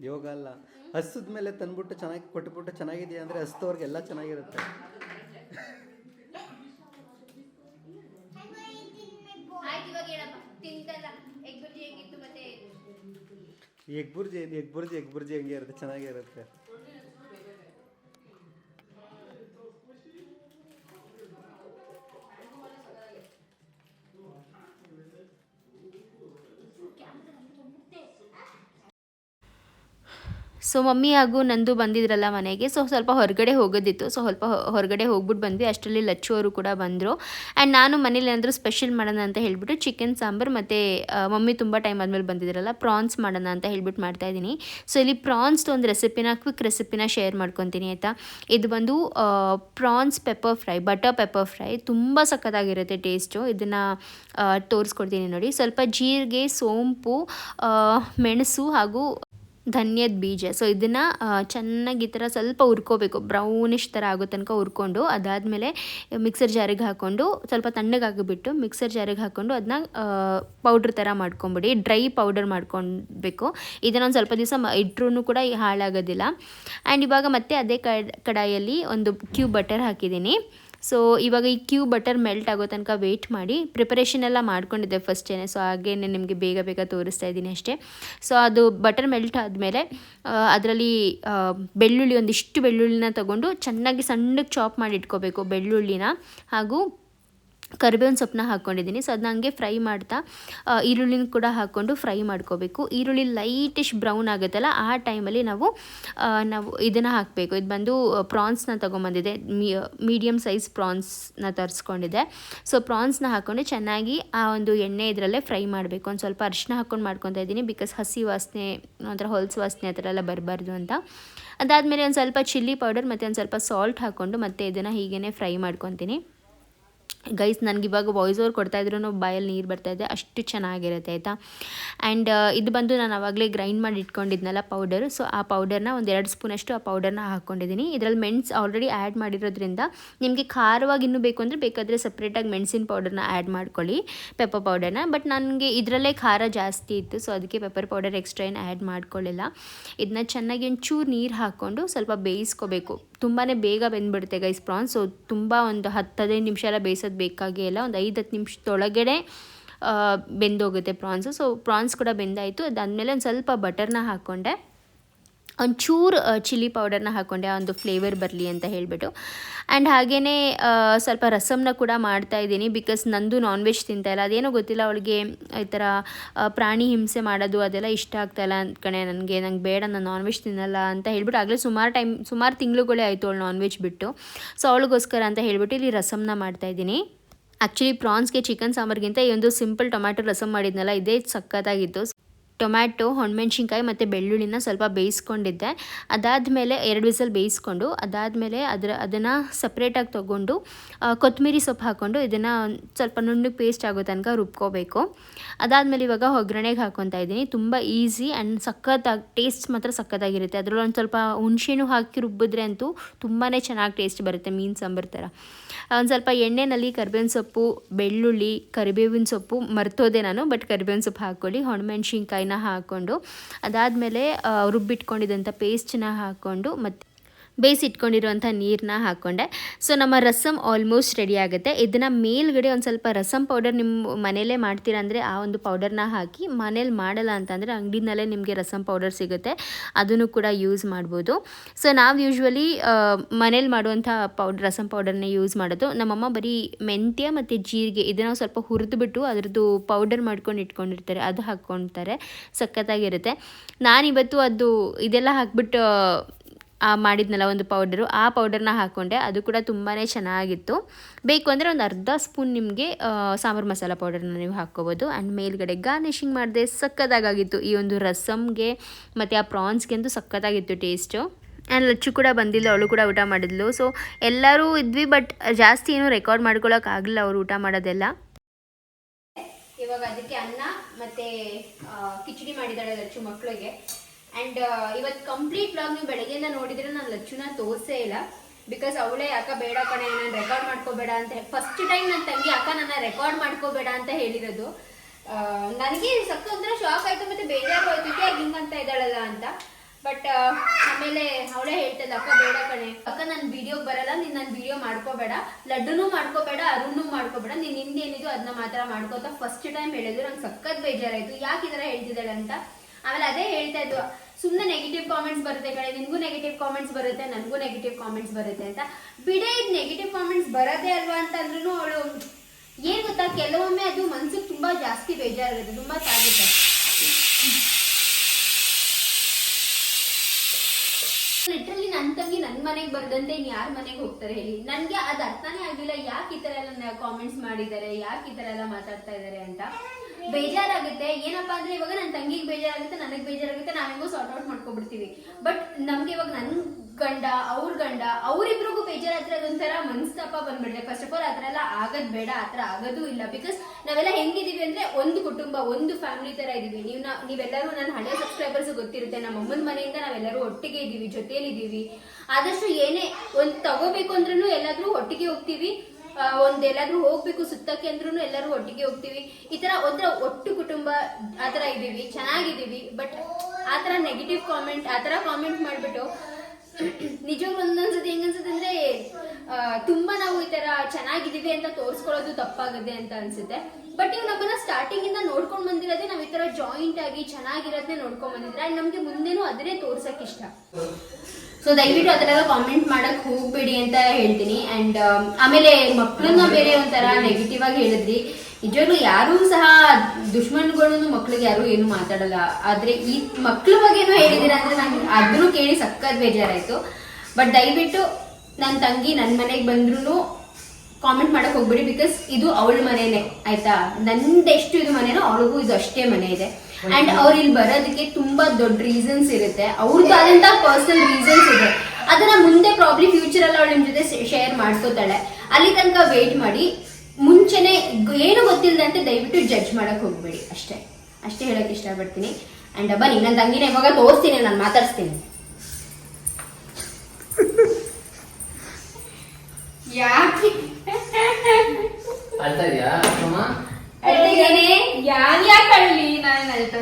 ಯೋಗ ಅಲ್ಲ. ಹಸಿದ ಮೇಲೆ ತಂದ್ಬಿಟ್ಟು ಚೆನ್ನಾಗಿ ಕೊಟ್ಬಿಟ್ಟು ಚೆನ್ನಾಗಿದೆಯಾ ಅಂದರೆ ಹಸಿದವ್ರಿಗೆಲ್ಲ ಚೆನ್ನಾಗಿರುತ್ತೆ. Egg bhurji egg bhurji egg bhurji ಹೆಂಗೆ ಇರುತ್ತೆ ಚೆನ್ನಾಗಿರುತ್ತೆ. ಸೊ ಮಮ್ಮಿ ಹಾಗೂ ನಂದು ಬಂದಿದ್ರಲ್ಲ ಮನೆಗೆ. ಸೊ ಸ್ವಲ್ಪ ಹೊರಗಡೆ ಹೋಗೋದಿತ್ತು. ಸೊ ಸ್ವಲ್ಪ ಹೊರಗಡೆ ಹೋಗ್ಬಿಟ್ಟು ಬಂದ್ವಿ. ಅಷ್ಟರಲ್ಲಿ ಲಚ್ಚು ಅವರು ಕೂಡ ಬಂದರು. ಆ್ಯಂಡ್ ನಾನು ಮನೇಲಿ ಏನಾದರೂ ಸ್ಪೆಷಲ್ ಮಾಡೋಣ ಅಂತ ಹೇಳಿಬಿಟ್ಟು ಚಿಕನ್ ಸಾಂಬಾರು ಮತ್ತು ಮಮ್ಮಿ ತುಂಬ ಟೈಮ್ ಆದಮೇಲೆ ಬಂದಿದ್ರಲ್ಲ ಪ್ರಾನ್ಸ್ ಮಾಡೋಣ ಅಂತ ಹೇಳ್ಬಿಟ್ಟು ಮಾಡ್ತಾಯಿದ್ದೀನಿ ಸೊ ಇಲ್ಲಿ ಪ್ರಾನ್ಸ್ದು ಒಂದು ರೆಸಿಪಿನ ಕ್ವಿಕ್ ರೆಸಿಪಿನ ಶೇರ್ ಮಾಡ್ಕೊತೀನಿ, ಆಯಿತಾ? ಇದು ಬಂದು prawns pepper fry butter pepper fry ತುಂಬ ಸಖತ್ತಾಗಿರುತ್ತೆ ಟೇಸ್ಟು ಇದನ್ನು ತೋರಿಸ್ಕೊಡ್ತೀನಿ ನೋಡಿ. ಸ್ವಲ್ಪ ಜೀರಿಗೆ, ಸೋಂಪು ಮೆಣಸು ಹಾಗೂ ಧನ್ಯದ ಬೀಜ. ಸೊ ಇದನ್ನು ಚೆನ್ನಾಗಿ ಈ ಥರ ಸ್ವಲ್ಪ ಹುರ್ಕೋಬೇಕು. ಬ್ರೌನಿಶ್ ಥರ ಆಗೋ ತನಕ ಹುರ್ಕೊಂಡು, ಅದಾದಮೇಲೆ ಮಿಕ್ಸರ್ ಜಾರಿಗೆ ಹಾಕ್ಕೊಂಡು ಸ್ವಲ್ಪ ತಣ್ಣಗಾಗಿಬಿಟ್ಟು ಮಿಕ್ಸರ್ ಜಾರಿಗೆ ಹಾಕ್ಕೊಂಡು ಅದನ್ನ ಪೌಡ್ರ್ ಥರ ಮಾಡ್ಕೊಂಬಿಡಿ. ಡ್ರೈ ಪೌಡರ್ ಮಾಡ್ಕೊಳ್ಬೇಕು ಇದನ್ನೊಂದು ಸ್ವಲ್ಪ ದಿವಸ ಇಟ್ಟರೂ ಕೂಡ ಹಾಳಾಗೋದಿಲ್ಲ. ಆ್ಯಂಡ್ ಇವಾಗ ಮತ್ತೆ ಅದೇ ಕಡಾಯಲ್ಲಿ ಒಂದು ಕ್ಯೂಬ್ ಬಟರ್ ಹಾಕಿದ್ದೀನಿ. ಸೊ ಇವಾಗ ಈ ಕ್ಯೂ ಬಟರ್ ಮೆಲ್ಟ್ ಆಗೋ ತನಕ ವೆಯ್ಟ್ ಮಾಡಿ ಪ್ರಿಪರೇಷನ್ ಎಲ್ಲ ಮಾಡ್ಕೊಂಡಿದ್ದೆ ಫಸ್ಟೇ ಸೊ ಹಾಗೇನೆ ನಿಮಗೆ ಬೇಗ ಬೇಗ ತೋರಿಸ್ತಾ ಇದ್ದೀನಿ ಅಷ್ಟೇ. ಸೊ ಅದು ಬಟರ್ ಮೆಲ್ಟ್ ಆದಮೇಲೆ ಅದರಲ್ಲಿ ಬೆಳ್ಳುಳ್ಳಿ ಒಂದಿಷ್ಟು ಬೆಳ್ಳುಳ್ಳಿನ ತಗೊಂಡು ಚೆನ್ನಾಗಿ ಸಣ್ಣಗೆ ಚಾಪ್ ಮಾಡಿ ಇಟ್ಕೋಬೇಕು ಬೆಳ್ಳುಳ್ಳಿನ. ಹಾಗೂ ಕರಿಬೇವಿನ ಸೊಪ್ಪನ್ನ ಹಾಕ್ಕೊಂಡಿದ್ದೀನಿ ಸೊ ಅದನ್ನ ಹಂಗೆ ಫ್ರೈ ಮಾಡ್ತಾ ಈರುಳ್ಳಿನ ಕೂಡ ಹಾಕ್ಕೊಂಡು ಫ್ರೈ ಮಾಡ್ಕೋಬೇಕು. ಈರುಳ್ಳಿ ಲೈಟಿಶ್ ಬ್ರೌನ್ ಆಗುತ್ತಲ್ಲ, ಆ ಟೈಮಲ್ಲಿ ನಾವು ನಾವು ಇದನ್ನು ಹಾಕಬೇಕು. ಇದು ಬಂದು ಪ್ರಾನ್ಸ್ನ ತೊಗೊಂಬಂದಿದೆ. ಮೀಡಿಯಮ್ ಸೈಜ್ ಪ್ರಾನ್ಸ್ನ ತರಿಸ್ಕೊಂಡಿದೆ. ಸೊ ಪ್ರಾನ್ಸ್ನ ಹಾಕ್ಕೊಂಡು ಚೆನ್ನಾಗಿ ಆ ಒಂದು ಎಣ್ಣೆ ಇದರಲ್ಲೇ ಫ್ರೈ ಮಾಡಬೇಕು. ಒಂದು ಸ್ವಲ್ಪ ಅರಿಶಿನ ಹಾಕ್ಕೊಂಡು ಮಾಡ್ಕೊತಾ ಇದ್ದೀನಿ ಬಿಕಾಸ್ ಹಸಿ ವಾಸನೆ, ಒಂಥರ ಹೊಲಸು ವಾಸನೆ ಆ ಥರ ಎಲ್ಲ ಬರಬಾರ್ದು ಅಂತ. ಅದಾದಮೇಲೆ ಒಂದು ಸ್ವಲ್ಪ ಚಿಲ್ಲಿ ಪೌಡರ್ ಮತ್ತು ಒಂದು ಸ್ವಲ್ಪ ಸಾಲ್ಟ್ ಹಾಕ್ಕೊಂಡು ಮತ್ತೆ ಇದನ್ನು ಹೀಗೇ ಫ್ರೈ ಮಾಡ್ಕೊತೀನಿ. ಗೈಸ್ ನನಗೆ ಇವಾಗ ವಾಯ್ಸ್ ಓವರ್ ಕೊಡ್ತಾ ಇದ್ರು ಬಾಯಲ್ಲಿ ನೀರು ಬರ್ತಾ ಇದೆ. ಅಷ್ಟು ಚೆನ್ನಾಗಿರುತ್ತೆ, ಆಯಿತಾ? ಆ್ಯಂಡ್ ಇದು ಬಂದು ನಾನು ಆವಾಗಲೇ ಗ್ರೈಂಡ್ ಮಾಡಿ ಇಟ್ಕೊಂಡಿದ್ನಲ್ಲ ಪೌಡರ್ ಸೊ ಆ ಪೌಡರ್ನ ಒಂದು ಎರಡು ಸ್ಪೂನಷ್ಟು ಆ ಪೌಡರ್ನ ಹಾಕ್ಕೊಂಡಿದ್ದೀನಿ ಇದರಲ್ಲಿ ಮೆಣ್ಸ್ ಆಲ್ರೆಡಿ ಆ್ಯಡ್ ಮಾಡಿರೋದ್ರಿಂದ ನಿಮಗೆ ಖಾರವಾಗಿ ಇನ್ನೂ ಬೇಕು ಅಂದರೆ ಬೇಕಾದರೆ ಸಪ್ರೇಟಾಗಿ ಮೆಣಸಿನ ಪೌಡರ್ನ ಆ್ಯಡ್ ಮಾಡ್ಕೊಳ್ಳಿ ಪೆಪ್ಪರ್ ಪೌಡರ್ನ ಬಟ್ ನನಗೆ ಇದರಲ್ಲೇ ಖಾರ ಜಾಸ್ತಿ ಇತ್ತು ಸೊ ಅದಕ್ಕೆ ಪೆಪ್ಪರ್ ಪೌಡರ್ ಎಕ್ಸ್ಟ್ರಾ ಏನು ಆ್ಯಡ್ ಮಾಡ್ಕೊಳ್ಳಿಲ್ಲ. ಇದನ್ನ ಚೆನ್ನಾಗಿ ಒಂಚೂರು ನೀರು ಹಾಕ್ಕೊಂಡು ಸ್ವಲ್ಪ ಬೇಯಿಸ್ಕೋಬೇಕು. ತುಂಬಾ ಬೇಗ ಬೆಂದ್ಬಿಡುತ್ತೆ ಗೈಸ್ ಪ್ರಾನ್ಸ್ ಸೊ ತುಂಬ ಒಂದು ಹತ್ತು ಹದಿನೈದು ನಿಮಿಷ ಎಲ್ಲ ಬೇಯಿಸೋದು ಬೇಕಾಗೇ ಇಲ್ಲ, ಒಂದು ಐದು ಹತ್ತು ನಿಮಿಷದೊಳಗಡೆ ಬೆಂದೋಗುತ್ತೆ ಪ್ರಾನ್ಸು ಸೊ ಪ್ರಾನ್ಸ್ ಕೂಡ ಬೆಂದಾಯಿತು. ಅದಾದಮೇಲೆ ಒಂದು ಸ್ವಲ್ಪ ಬಟರ್ನ ಹಾಕ್ಕೊಂಡೆ ಒಂಚೂರು ಚಿಲ್ಲಿ ಪೌಡರ್ನ ಹಾಕ್ಕೊಂಡೆ ಆ ಒಂದು ಫ್ಲೇವರ್ ಬರಲಿ ಅಂತ ಹೇಳಿಬಿಟ್ಟು. ಆ್ಯಂಡ್ ಹಾಗೆಯೇ ಸ್ವಲ್ಪ ರಸಮ್ನ ಕೂಡ ಮಾಡ್ತಾ ಇದ್ದೀನಿ ಬಿಕಾಸ್ ನಂದು ನಾನ್ ವೆಜ್ ತಿಂತಾಯಿಲ್ಲ ಅದೇನೋ ಗೊತ್ತಿಲ್ಲ, ಅವಳಿಗೆ ಈ ಥರ ಪ್ರಾಣಿ ಹಿಂಸೆ ಮಾಡೋದು ಅದೆಲ್ಲ ಇಷ್ಟ ಆಗ್ತಾಯಿಲ್ಲ ಕಣೆ ನನಗೆ. ನಂಗೆ ಬೇಡ, ನಾನು ನಾನ್ ವೆಜ್ ತಿನ್ನಲ್ಲ ಅಂತ ಹೇಳ್ಬಿಟ್ಟು ಆಗಲೇ ಸುಮಾರು ಟೈಮ್, ಸುಮಾರು ತಿಂಗಳುಗಳೇ ಆಯಿತು ಅವಳು ನಾನ್ ವೆಜ್ ಬಿಟ್ಟು. ಸೊ ಅವಳಿಗೋಸ್ಕರ ಅಂತ ಹೇಳ್ಬಿಟ್ಟು ಇಲ್ಲಿ ರಸಮ್ನ ಮಾಡ್ತಾಯಿದ್ದೀನಿ ಆ್ಯಕ್ಚುಲಿ ಪ್ರಾನ್ಸ್ಗೆ ಚಿಕನ್ ಸಾಂಬಾರ್ಗಿಂತ ಈ ಒಂದು ಸಿಂಪಲ್ ಟೊಮ್ಯಾಟೊ ರಸಮ್ ಮಾಡಿದ್ನಲ್ಲ, ಇದೇ ಸಖತ್ತಾಗಿತ್ತು. ಟೊಮ್ಯಾಟೊ, ಹೊಣಮೆಣ್ಸಿನ್ಕಾಯಿ ಮತ್ತು ಬೆಳ್ಳುಳ್ಳಿನ ಸ್ವಲ್ಪ ಬೇಯಿಸ್ಕೊಂಡಿದ್ದೆ. ಅದಾದಮೇಲೆ ಎರಡು ವಿಸಲ್ ಬೇಯಿಸ್ಕೊಂಡು, ಅದಾದಮೇಲೆ ಅದರ, ಅದನ್ನು ಸಪ್ರೇಟಾಗಿ ತೊಗೊಂಡು ಕೊತ್ತಂಬರಿ ಸೊಪ್ಪು ಹಾಕ್ಕೊಂಡು ಇದನ್ನು ಸ್ವಲ್ಪ ನುಣ್ಣಗೆ ಪೇಸ್ಟ್ ಆಗೋ ತನಕ ರುಬ್ಕೋಬೇಕು. ಅದಾದಮೇಲೆ ಇವಾಗ ಒಗ್ಗರಣೆಗೆ ಹಾಕ್ಕೊತಾ ಇದ್ದೀನಿ. ತುಂಬ ಈಸಿ ಆ್ಯಂಡ್ ಸಖತ್ತಾಗಿ ಟೇಸ್ಟ್ ಮಾತ್ರ ಸಖತ್ತಾಗಿರುತ್ತೆ. ಅದರಲ್ಲಿ ಒಂದು ಸ್ವಲ್ಪ ಹುಣಸೆನೂ ಹಾಕಿ ರುಬ್ಬಿದ್ರೆ ಅಂತೂ ತುಂಬಾ ಚೆನ್ನಾಗಿ ಟೇಸ್ಟ್ ಬರುತ್ತೆ ಮೀನು ಸಾಂಬಾರು ಥರ. ಒಂದು ಸ್ವಲ್ಪ ಎಣ್ಣೆನಲ್ಲಿ ಕರಿಬೇವಿನ ಸೊಪ್ಪು, ಬೆಳ್ಳುಳ್ಳಿ, ಕರಿಬೇವಿನ ಸೊಪ್ಪು ಮರ್ತೋದೆ ನಾನು ಬಟ್ ಕರಿಬೇವಿನ ಸೊಪ್ಪು ಹಾಕ್ಕೊಳ್ಳಿ. ಹೊಣಮೆಣ್ಸಿನ್ಕಾಯಿನ ಹಾಕ್ಕೊಂಡು ಅದಾದಮೇಲೆ ರುಬ್ಬಿಟ್ಕೊಂಡಿದ್ದಂಥ ಪೇಸ್ಟನ್ನ ಹಾಕ್ಕೊಂಡು ಮತ್ತು ಬೇಯಿಸಿಟ್ಕೊಂಡಿರುವಂಥ ನೀರನ್ನ ಹಾಕ್ಕೊಂಡೆ. ಸೊ ನಮ್ಮ ರಸಮ್ ಆಲ್ಮೋಸ್ಟ್ ರೆಡಿ ಆಗುತ್ತೆ. ಇದನ್ನು ಮೇಲ್ಗಡೆ ಒಂದು ಸ್ವಲ್ಪ ರಸಮ್ ಪೌಡರ್ ನಿಮ್ಮ ಮನೇಲೇ ಮಾಡ್ತೀರಾ ಅಂದರೆ ಆ ಒಂದು ಪೌಡರ್ನ ಹಾಕಿ ಮನೇಲಿ ಮಾಡಲ್ಲ ಅಂತಂದರೆ ಅಂಗಡಿನಲ್ಲೇ ನಿಮಗೆ ರಸಮ್ ಪೌಡರ್ ಸಿಗುತ್ತೆ. ಅದನ್ನು ಕೂಡ ಯೂಸ್ ಮಾಡ್ಬೋದು. ಸೊ ನಾವು ಯೂಶ್ವಲಿ ಮನೇಲಿ ಮಾಡುವಂಥ ಪೌಡರ್ ರಸಮ್ ಪೌಡರ್ನೇ ಯೂಸ್ ಮಾಡೋದು. ನಮ್ಮಮ್ಮ ಬರೀ ಮೆಂತ್ಯ ಮತ್ತು ಜೀರಿಗೆ ಇದನ್ನು ಸ್ವಲ್ಪ ಹುರಿದುಬಿಟ್ಟು ಅದರದ್ದು ಪೌಡರ್ ಮಾಡ್ಕೊಂಡು ಇಟ್ಕೊಂಡಿರ್ತಾರೆ. ಅದು ಹಾಕ್ಕೊಳ್ತಾರೆ ಸಖತ್ತಾಗಿರುತ್ತೆ. ನಾನಿವತ್ತು ಅದು ಇದೆಲ್ಲ ಹಾಕ್ಬಿಟ್ಟು ಮಾಡಿದ್ನಲ್ಲ ಒಂದು ಪೌಡರು ಆ ಪೌಡರ್ನ ಹಾಕ್ಕೊಂಡೆ ಅದು ಕೂಡ ತುಂಬಾ ಚೆನ್ನಾಗಿತ್ತು. ಬೇಕು ಅಂದರೆ ಒಂದು ಅರ್ಧ ಸ್ಪೂನ್ ನಿಮಗೆ ಸಾಂಬಾರು ಮಸಾಲ ಪೌಡರ್ನ ನೀವು ಹಾಕ್ಕೋಬೋದು. ಆ್ಯಂಡ್ ಮೇಲ್ಗಡೆ ಗಾರ್ನಿಷಿಂಗ್ ಮಾಡಿದೆ ಸಖತ್ತಾಗಿತ್ತು ಈ ಒಂದು ರಸಮ್ಗೆ ಮತ್ತು ಆ ಪ್ರಾನ್ಸ್ಗೆ ಅಂತೂ ಸಖತ್ತಾಗಿತ್ತು ಟೇಸ್ಟು ಆ್ಯಂಡ್ ಲಚ್ಚು ಕೂಡ ಬಂದಿಲ್ಲ. ಅವಳು ಕೂಡ ಊಟ ಮಾಡಿದ್ಲು. ಸೊ ಎಲ್ಲರೂ ಇದ್ವಿ ಬಟ್ ಜಾಸ್ತಿ ಏನೂ ರೆಕಾರ್ಡ್ ಮಾಡ್ಕೊಳ್ಳೋಕ್ಕಾಗಲಿಲ್ಲ ಅವರು ಊಟ ಮಾಡೋದೆಲ್ಲ. ಇವಾಗ ಅದಕ್ಕೆ ಅನ್ನ ಮತ್ತೆ ಕಿಚಡಿ ಮಾಡಿದ್ದಾಳೆ ಲಚ್ಚು ಮಕ್ಕಳಿಗೆ ಅಂಡ್ ಇವತ್ತು ಕಂಪ್ಲೀಟ್ ಬ್ಲಾಗ್ ನೀವು ಬೆಳಗ್ಗೆಯಿಂದ ನೋಡಿದ್ರೆ ನಾನು ಲಚ್ಚುನ ತೋರಿಸೇ ಇಲ್ಲ. ಬಿಕಾಸ್ ಅವಳೇ, ಅಕ್ಕ, ಬೇಡ ಕಣೆ, ನಾನು ರೆಕಾರ್ಡ್ ಮಾಡ್ಕೋಬೇಡ ಅಂತ ಫಸ್ಟ್ ಟೈಮ್ ನನ್ನ ತಂಗಿ, ಅಕ್ಕ, ನನ್ನ ರೆಕಾರ್ಡ್ ಮಾಡ್ಕೋಬೇಡ ಅಂತ ಹೇಳಿರೋದು. ನನಗೆ ಸಕ್ಕ ಒಂಥರ ಶಾಕ್ ಆಯ್ತು ಮತ್ತೆ ಬೇಜಾರು ಆಯ್ತು ಯಾಕೆ ಹಿಂಗಂತ ಇದ್ದಾಳಲ್ಲ ಅಂತ. ಬಟ್ ಆಮೇಲೆ ಅವಳೇ ಹೇಳ್ತಲ್ಲ, ಅಕ್ಕ, ಬೇಡ ಕಣೆ. ಅಕ್ಕ ನನ್ನ ವಿಡಿಯೋಗೆ ಬರಲ್ಲ, ನೀನ್ ನನ್ನ ವಿಡಿಯೋ ಮಾಡ್ಕೋಬೇಡ. ಲಡ್ಡುನೂ ಮಾಡ್ಕೋಬೇಡ ಅರುಣ್ಣು ಮಾಡ್ಕೋಬೇಡ. ನೀನ್ ನಿಂದೇನಿದು ಅದನ್ನ ಮಾತ್ರ ಮಾಡ್ಕೋತ ಫಸ್ಟ್ ಟೈಮ್ ಹೇಳಿದ್ರು. ನಂಗೆ ಸಖತ್ ಬೇಜಾರಾಯಿತು. ಯಾಕೆ ಈ ಥರ ಹೇಳ್ತಿದ್ದಾಳೆ ಅಂತ. ಆಮೇಲೆ ಅದೇ ಹೇಳ್ತಾ ಇದ್ದು ಸುಮ್ಮನೆ ನೆಗೆಟಿವ್ ಕಾಮೆಂಟ್ಸ್ ಬರುತ್ತೆ ಕಡೆ ನಿನ್ಗೂ ನೆಗೆಟಿವ್ ಕಾಮೆಂಟ್ಸ್ ಬರುತ್ತೆ, ನನಗೂ ನೆಗೆಟಿವ್ ಕಾಮೆಂಟ್ಸ್ ಬರುತ್ತೆ ಅಂತ. ಬಿಡೇ ಇದು ನೆಗೆಟಿವ್ ಕಾಮೆಂಟ್ಸ್ ಬರೋದೇ ಅಲ್ವಾ ಅಂತಂದ್ರೂ ಅವಳು, ಏನ್ ಗೊತ್ತಾ, ಕೆಲವೊಮ್ಮೆ ಅದು ಮನ್ಸಿಗೆ ತುಂಬಾ ಜಾಸ್ತಿ ಬೇಜಾರಾಗುತ್ತೆ, ತುಂಬಾ ತಾಗುತ್ತೆ ಲಿಟ್ರಲಿ ನನ್ನ ತಂಗಿ ನನ್ನ ಮನೆಗೆ ಬರ್ದಂತೆ ಯಾರ ಮನೆಗೆ ಹೋಗ್ತಾರೆ ಹೇಳಿ? ನನ್ಗೆ ಅದ್ ಅರ್ಥನೇ ಆಗಿಲ್ಲ, ಯಾಕೆ ಈ ತರ ಎಲ್ಲ ಕಾಮೆಂಟ್ಸ್ ಮಾಡಿದ್ದಾರೆ, ಯಾಕೆ ಈ ತರ ಎಲ್ಲ ಮಾತಾಡ್ತಾ ಇದಾರೆ ಅಂತ. ಬೇಜಾರಾಗುತ್ತೆ. ಏನಪ್ಪಾ ಅಂದ್ರೆ ಇವಾಗ ನನ್ನ ತಂಗಿಗೆ ಬೇಜಾರಾಗುತ್ತೆ, ನನಗೆ ಬೇಜಾರಾಗುತ್ತೆ ನಾವೆಂಗೋ ಸಾರ್ಟ್ ಔಟ್ ಮಾಡ್ಕೊಬಿಡ್ತೀವಿ. ಬಟ್ ನಮ್ಗೆ ಇವಾಗ ನನ್ ಗಂಡ, ಅವ್ರ ಗಂಡ, ಅವ್ರಿಬ್ರಿಗೂ ಬೇಜಾರಾದ್ರೆ ಅದೊಂಥರ ಮನಸ್ತಾಪ ಬಂದ್ಬಿಡುತ್ತೆ. ಫಸ್ಟ್ ಆಫ್ ಆಲ್ ಆತರ ಎಲ್ಲ ಆಗದ್ ಬೇಡ ಆತರ ಆಗೋದು ಇಲ್ಲ. ಬಿಕಾಸ್ ನಾವೆಲ್ಲ ಹೆಂಗಿದೀವಿ ಅಂದ್ರೆ ಒಂದು ಕುಟುಂಬ, ಒಂದು ಫ್ಯಾಮಿಲಿ ತರ ಇದೀವಿ. ನೀವು ನೀವೆಲ್ಲರೂ ನನ್ನ ಹಳೆ ಸಬ್ಸ್ಕ್ರೈಬರ್ಸ್ ಗೊತ್ತಿರುತ್ತೆ. ನಮ್ಮ ಅಮ್ಮನ ಮನೆಯಿಂದ ನಾವೆಲ್ಲರೂ ಒಟ್ಟಿಗೆ ಇದೀವಿ, ಜೊತೆಯಲ್ಲಿ ಇದೀವಿ. ಆದಷ್ಟು ಏನೇ ಒಂದ್ ತಗೋಬೇಕು ಅಂದ್ರೂ ಎಲ್ಲಾದ್ರೂ ಒಟ್ಟಿಗೆ ಹೋಗ್ತೀವಿ. ಒಂದ್ ಎಲ್ಲಾದ್ರೂ ಹೋಗ್ಬೇಕು ಸುತ್ತಕ್ಕೆ ಅಂದ್ರೂ ಎಲ್ಲರೂ ಒಟ್ಟಿಗೆ ಹೋಗ್ತೀವಿ. ಈ ತರ ಒಂಥರ ಒಟ್ಟು ಕುಟುಂಬ ಆತರ ಇದೀವಿ. ಚೆನ್ನಾಗಿದೀವಿ. ಬಟ್ ಆತರ ನೆಗೆಟಿವ್ ಕಾಮೆಂಟ್ ಆತರ ಕಾಮೆಂಟ್ ಮಾಡ್ಬಿಟ್ಟು ನಿಜವಾಗ್ಲೂ ಒಂದೊಂದ್ಸತಿ ಹೆಂಗನ್ಸುತ್ತೆ ಅಂದ್ರೆ ತುಂಬಾ ನಾವು ಈ ತರ ಚೆನ್ನಾಗಿದೀವಿ ಅಂತ ತೋರಿಸ್ಕೊಳ್ಳೋದು ತಪ್ಪಾಗುತ್ತೆ ಅಂತ ಅನ್ಸುತ್ತೆ. ಬಟ್ ಇವ್ ನಮ್ಮನ್ನ ಸ್ಟಾರ್ಟಿಂಗ್ ಇಂದ ನೋಡ್ಕೊಂಡ್ ಬಂದಿರೋದೇ ನಾವ್ ಈ ತರ ಜಾಯಿಂಟ್ ಆಗಿ ಚೆನ್ನಾಗಿರೋದನ್ನೇ ನೋಡ್ಕೊಂಡ್ ಬಂದಿದ್ರೆ ಅಂಡ್ ನಮ್ಗೆ ಮುಂದೆನೂ ಅದನ್ನೇ ತೋರ್ಸಕ್ ಇಷ್ಟ. ಸೊ ದಯವಿಟ್ಟು ಅದನ್ನೆಲ್ಲ ಕಾಮೆಂಟ್ ಮಾಡಕ್ ಹೋಗ್ಬೇಡಿ ಅಂತ ಹೇಳ್ತೀನಿ. ಅಂಡ್ ಆಮೇಲೆ ಮಕ್ಕಳನ್ನ ಬೇರೆ ಒಂಥರ ನೆಗೆಟಿವ್ ಆಗಿ ಹೇಳಿದ್ರಿ. ನಿಜವಾಗ್ಲೂ ಯಾರೂ ಸಹ ದುಶ್ಮನ್ಗಳು ಮಕ್ಳಿಗೆ ಯಾರು ಏನು ಮಾತಾಡಲ್ಲ. ಆದ್ರೆ ಈ ಮಕ್ಳ ಬಗ್ಗೆನೂ ಹೇಳಿದೀರ ಅಂದ್ರೆ ನಂಗೆ ಅದ್ರೂ ಕೇಳಿ ಸಖತ್ ಬೇಜಾರಾಯ್ತು. ಬಟ್ ದಯವಿಟ್ಟು ನನ್ನ ತಂಗಿ ನನ್ನ ಮನೆಗೆ ಬಂದ್ರು ಕಾಮೆಂಟ್ ಮಾಡಕ್ ಹೋಗ್ಬೇಡಿ ಬಿಕಾಸ್ ಇದು ಅವಳ ಮನೆನೇ ಆಯ್ತಾ? ನಂದೆಷ್ಟು ಇದು ಮನೆನೋ ಅವಳಿಗೂ ಇದು ಅಷ್ಟೇ ಮನೆ ಇದೆ. ಅಂಡ್ ಅವ್ರು ಇಲ್ಲಿ ಬರೋದಕ್ಕೆ ತುಂಬಾ ದೊಡ್ಡ ರೀಸನ್ಸ್ ಇರುತ್ತೆ. ಅವ್ರದ್ದಾದಂತ ಪರ್ಸನಲ್ ರೀಸನ್ಸ್ ಇದೆ. ಅದನ್ನ ಮುಂದೆ ಪ್ರಾಬ್ಲಿ ಫ್ಯೂಚರ್ ಅಲ್ಲಿ ಅವಳ ನಿಮ್ ಜೊತೆ ಶೇರ್ ಮಾಡ್ಕೋತಾಳೆ. ಅಲ್ಲಿ ತನಕ ವೇಟ್ ಮಾಡಿ ಮುಂಚೆನೆ ಏನು ಗೊತ್ತಿಲ್ಲದಂತೆ ದಯವಿಟ್ಟು ಜಡ್ಜ್ ಮಾಡಕ್ ಹೋಗ್ಬೇಡಿ. ಅಷ್ಟೇ. ಅಷ್ಟೇ ಹೇಳಕ್ ಇಷ್ಟಪಡ್ತೀನಿ. ಅಂಡ್ ಬನ್ನಿ ನನ್ನ ತಂಗಿನ ಇವಾಗ ತೋರಿಸ್ತೀನಿ ನಾನು ಮಾತಾಡ್ಸ್ತೀನಿ. ಯಾಕೆ. ಯಾನ್ ಯಾಕೆ ಅಳ್ಳಿ ನಾನು ಅಳ್ತಾ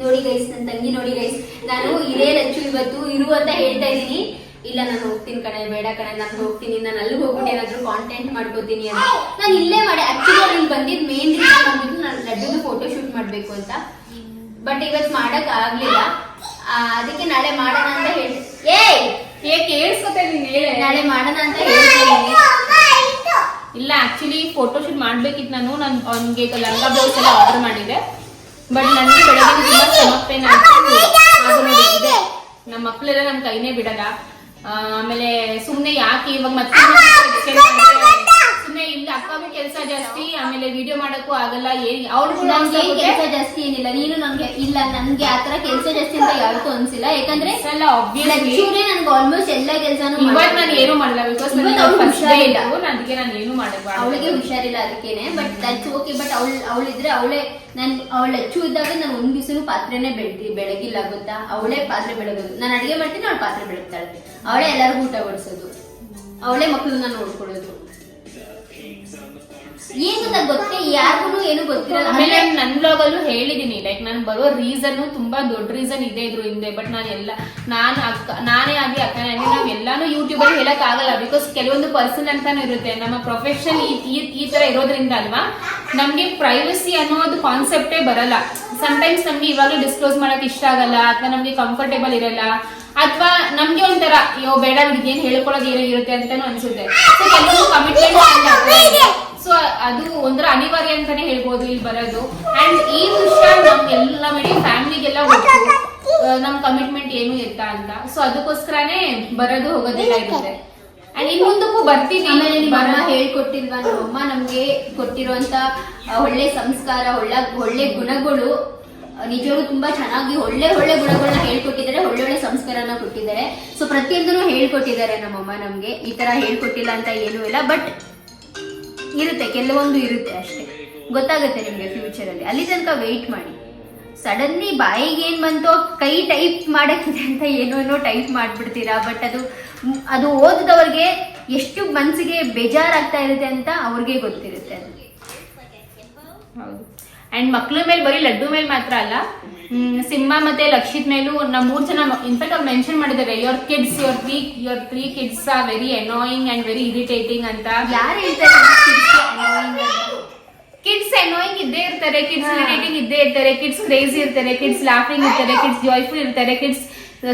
ನೋಡಿ ಗೈಸ್ ನನ್ನ ತಂಗಿ ನೋಡಿ ಗೈಸ್ ನಾನು ಇದೇ ಲಚ್ಚು ಇವತ್ತು ಇರು ಅಂತ ಹೇಳ್ತಾ ಇದ್ದೀನಿ. ಇಲ್ಲ ನಾನು ಹೋಗ್ತೀನಿ ಕಣೆ ಬೇಡ ಕಣೆ ನಾನು ಹೋಗ್ತೀನಿ ನಾನು ಅಲ್ಲಿ ಹೋಗ್ಬಿಟ್ಟು ಏನಾದ್ರು ಕಾಂಟೆಂಟ್ ಮಾಡ್ಕೋತೀನಿ ಅಂತ. ನಾನು ಇಲ್ಲೇ ಮಾಡಿ. ಆಕ್ಚುಲಿ ಅವ್ರು ಇಲ್ಲಿ ಬಂದಿದ್ ಮೇನ್ ರೀಸನ್ ಬಂದಿದ್ದು ನಾನು ಲಡ್ಡುದು ಫೋಟೋ ಶೂಟ್ ಮಾಡಬೇಕು ಅಂತ. ಬಟ್ ಇವತ್ತು ಮಾಡಕ್ ಆಗ್ಲಿಲ್ಲ. ಅದಕ್ಕೆ ನಾಳೆ ಮಾಡೋಣ ಅಂತ ಹೇಳಿ ಏಯ್! ಏ ಕೇಳಿಸ್ಕೊತಾ ಇದೀನಿ ಹೇಳಿ. ನಾಳೆ ಮಾಡೋಣ ಅಂತ ಹೇಳ್ತೀನಿ ಇಲ್ಲ ಆಕ್ಚುಲಿ ಫೋಟೋ ಶೂಟ್ ಮಾಡ್ಬೇಕಿತ್ತು ನಾನು. ನಾನು ಅವ್ನಿಗೆ ಲಂಗ ಬ್ಲೌಸ್ ಎಲ್ಲ ಆರ್ಡರ್ ಮಾಡಿದೆ ಬಟ್ ನನಗೆ ಬೆಳಗ್ಗೆ ತುಂಬ ಸ್ಟಮಕ್ ಪೇನ್ ಆಯ್ತು ಇದೆ ನಮ್ಮ ಮಕ್ಕಳೆಲ್ಲ ನಮ್ಮ ಕೈನೇ ಬಿಡಲ್ಲ. ಆಮೇಲೆ ಸುಮ್ನೆ ಯಾಕೆ ಇವಾಗ ಮತ್ತೆ ಸುಮ್ನೆ ಇಲ್ಲಿ ಅಕ್ಕಗೂ ಕೆಲಸ ಜಾಸ್ತಿ ಆಮೇಲೆ ವಿಡಿಯೋ ಮಾಡಕ್ಕೂ ಆಗಲ್ಲ ಏನ್ ಅವ್ರಿಗೂ ನನ್ಗೆ ಕೆಲಸ ಜಾಸ್ತಿ ಏನಿಲ್ಲ. ನೀನು ನನ್ಗೆ ಇಲ್ಲ ನನ್ಗೆ ಆತರ ಕೆಲಸ ಜಾಸ್ತಿ ಅಂತ ಯಾವತ್ತೂ ಅನ್ಸಿಲ್ಲ. ಯಾಕಂದ್ರೆ ಆಬ್ವಿಯಸ್ಲಿ ಲಚ್ಚೂರೇ ನನ್ಗೆ ಆಲ್ಮೋಸ್ಟ್ ಎಲ್ಲ ಕೆಲಸನೂ ಇವತ್ ನಾನು ಏನು ಮಾಡಲ್ಲ ಬಿಕಾಸ್ ಇವತ್ತು ಅವ್ಳು ಹುಷಾರಿಲ್ಲ. ಅದಕ್ಕೆ ನಾನು ಏನು ಅವಳಿಗೆ ಮಾಡಬಾರ್ದು ಹುಷಾರಿಲ್ಲ ಅದಕ್ಕೇನೆ ಬಟ್ ದಟ್ಸ್ ಓಕೆ ಬಟ್ ಅವಳು ಅವಳಿದ್ರೆ ಅವಳೇ ನನ್ ಅವಳ ಅಚ್ಚು ಇದ್ದಾಗ ನಾನು ಒಂದ್ ದಿವಸನು ಪಾತ್ರೆನೇ ಬೆಳ್ದಿ ಬೆಳಗಿಲ್ಲ ಗೊತ್ತಾ? ಅವಳೇ ಪಾತ್ರೆ ಬೆಳಗೋದು. ನಾನು ಅಡಿಗೆ ಮಾಡ್ತೀನಿ ಅವಳು ಪಾತ್ರೆ ಬೆಳಗ್ತಾಳೆ. ಅವಳೇ ಎಲ್ಲರಿಗೂ ಊಟ ಬಡಿಸೋದು. ಅವಳೇ ಮಕ್ಕಳನ್ನ ನೋಡ್ಕೊಳ್ಳೋದು. ಏನ್ ಗೊತ್ತಾ? ಗೊತ್ತೇ ಯಾರಿಗೂ ಏನು ಗೊತ್ತಿರಲ್ಲ. ಆಮೇಲೆ ನನ್ನ ನನ್ ಬ್ಲಾಗ್ ಅಲ್ಲೂ ಹೇಳಿದೀನಿ. ಲೈಕ್ ನಾನು ಬರೋ ರೀಸನ್ ತುಂಬಾ ದೊಡ್ಡ ರೀಸನ್ ಇದೆ ಇದ್ರು ಹಿಂದೆ ಬಟ್ ನಾನು ಎಲ್ಲ ನಾನು ಅಕ್ಕ ನಾನೇ ಆಗಿ ಅಕ್ಕನೇ ಆಗಿ ನಾವ್ ಎಲ್ಲಾನು ಯೂಟ್ಯೂಬ್ ಅಲ್ಲಿ ಹೇಳಕ್ ಆಗಲ್ಲ ಬಿಕಾಸ್ ಕೆಲವೊಂದು ಪರ್ಸನ್ ಅಂತಾನು ಇರುತ್ತೆ. ನಮ್ಮ ಪ್ರೊಫೆಷನ್ ಈ ತರ ಇರೋದ್ರಿಂದ ಅಲ್ವಾ? ನಮ್ಗೆ ಪ್ರೈವಸಿ ಅನ್ನೋದು ಕಾನ್ಸೆಪ್ಟೇ ಬರಲ್ಲ. ಸಮಟೈಮ್ಸ್ ನಮ್ಗೆ ಇವಾಗಲೂ ಡಿಸ್ಕ್ಲೋಸ್ ಮಾಡಕ್ ಇಷ್ಟ ಆಗಲ್ಲ ಅಥವಾ ನಮ್ಗೆ ಕಂಫರ್ಟೇಬಲ್ ಇರಲ್ಲ ಅಥವಾ ನಮ್ಗೆ ಒಂಥರ ಅಯ್ಯೋ ಬೇಡ ಏನ್ ಹೇಳ್ಕೊಳ್ಳೋದು ಏನೋ ಇರುತ್ತೆ ಅಂತಾನು ಅನ್ಸುತ್ತೆ. ಸೊ ಕೆಲವೊಂದು ಕಮಿಟ್ಮೆಂಟ್ ಸೊ ಅದು ಒಂಥರ ಅನಿವಾರ್ಯ ಅಂತಾನೆ ಹೇಳ್ಬೋದು ಇಲ್ಲಿ ಬರೋದು. ಅಂಡ್ ಈ ವಿಷಯ ಎಲ್ಲ ಮೇಡಿ ಫ್ಯಾಮಿಲಿಗೆಲ್ಲ ನಮ್ ಕಮಿಟ್ಮೆಂಟ್ ಏನು ಇರ್ತ ಅಂತ. ಸೊ ಅದಕ್ಕೋಸ್ಕರನೇ ಬರೋದು ಹೋಗೋದಿಲ್ಲ ಇರುತ್ತೆ. ಅಂಡ್ ಇನ್ ಮುಂದಕ್ಕೂ ಬರ್ತೀವಿ. ಆಮೇಲೆ ನಿಮ್ಮ ಅಮ್ಮ ಹೇಳ್ಕೊಟ್ಟಿಲ್ವಾ? ನಮ್ಮಮ್ಮ ನಮ್ಗೆ ಕೊಟ್ಟಿರುವಂತ ಒಳ್ಳೆ ಸಂಸ್ಕಾರ ಒಳ್ಳೆ ಒಳ್ಳೆ ಗುಣಗಳು. ನಿಜವಾಗ್ಲೂ ತುಂಬಾ ಚೆನ್ನಾಗಿ ಒಳ್ಳೆ ಒಳ್ಳೆ ಗುಣಗಳನ್ನ ಹೇಳ್ಕೊಟ್ಟಿದ್ದಾರೆ ಒಳ್ಳೆ ಒಳ್ಳೆ ಸಂಸ್ಕಾರನ ಕೊಟ್ಟಿದ್ದಾರೆ. ಸೊ ಪ್ರತಿಯೊಂದನ್ನು ಹೇಳ್ಕೊಟ್ಟಿದ್ದಾರೆ ನಮ್ಮಮ್ಮ ನಮ್ಗೆ. ಈ ತರ ಹೇಳ್ಕೊಟ್ಟಿಲ್ಲ ಅಂತ ಏನೂ ಇಲ್ಲ. ಬಟ್ ಇರುತ್ತೆ, ಕೆಲವೊಂದು ಇರುತ್ತೆ ಅಷ್ಟೇ. ಗೊತ್ತಾಗುತ್ತೆ ನಿಮಗೆ ಫ್ಯೂಚರ್ ಅಲ್ಲಿ. ತನಕ ವೆಯ್ಟ್ ಮಾಡಿ. ಸಡನ್ಲಿ ಬಾಯಿಗೆ ಏನು ಬಂತೋ, ಕೈ ಟೈಪ್ ಮಾಡೋಕ್ಕಿದೆ ಅಂತ ಏನೋನೋ ಏನೋ ಟೈಪ್ ಮಾಡಿಬಿಡ್ತೀರಾ ಬಟ್ ಅದು ಅದು ಓದಿದವ್ರಿಗೆ ಎಷ್ಟು ಮನಸ್ಸಿಗೆ ಬೇಜಾರಾಗ್ತಾ ಇರುತ್ತೆ ಅಂತ ಅವ್ರಿಗೆ ಗೊತ್ತಿರುತ್ತೆ. ಹೌದು. ಆ್ಯಂಡ್ ಮಕ್ಳ ಮೇಲೆ ಬರೀ ಲಡ್ಡು ಮೇಲೆ ಮಾತ್ರ ಅಲ್ಲ ಸಿಂಹ ಮತ್ತೆ ಲಕ್ಷಿತ್ ಮೇಲೂ ನಮ್ಮ ಮೂರು ಜನ ಇನ್ಫ್ಯಾಕ್ಟ್ ಅವ್ರು ಮೆನ್ಷನ್ ಮಾಡಿದ್ದಾರೆ your kids your three your three kids are very annoying and very irritating ಅಂತ. ಯಾರು ಹೇಳ್ತಾರೆ? ಕಿಡ್ಸ್ ಅನೋಯಿಂಗ್ ಇದ್ದೇ ಇರ್ತಾರೆ ಕಿಡ್ಸ್ ಇರಿಟೇಟಿಂಗ್ ಇದ್ದೇ ಇರ್ತಾರೆ ಕಿಡ್ಸ್ ಕ್ರೇಜಿ ಇರ್ತಾರೆ ಕಿಡ್ಸ್ ಲಾಫಿಂಗ್ ಇರ್ತಾರೆ ಕಿಡ್ಸ್ ಜಾಯ್ಫುಲ್ ಇರ್ತಾರೆ ಕಿಡ್ಸ್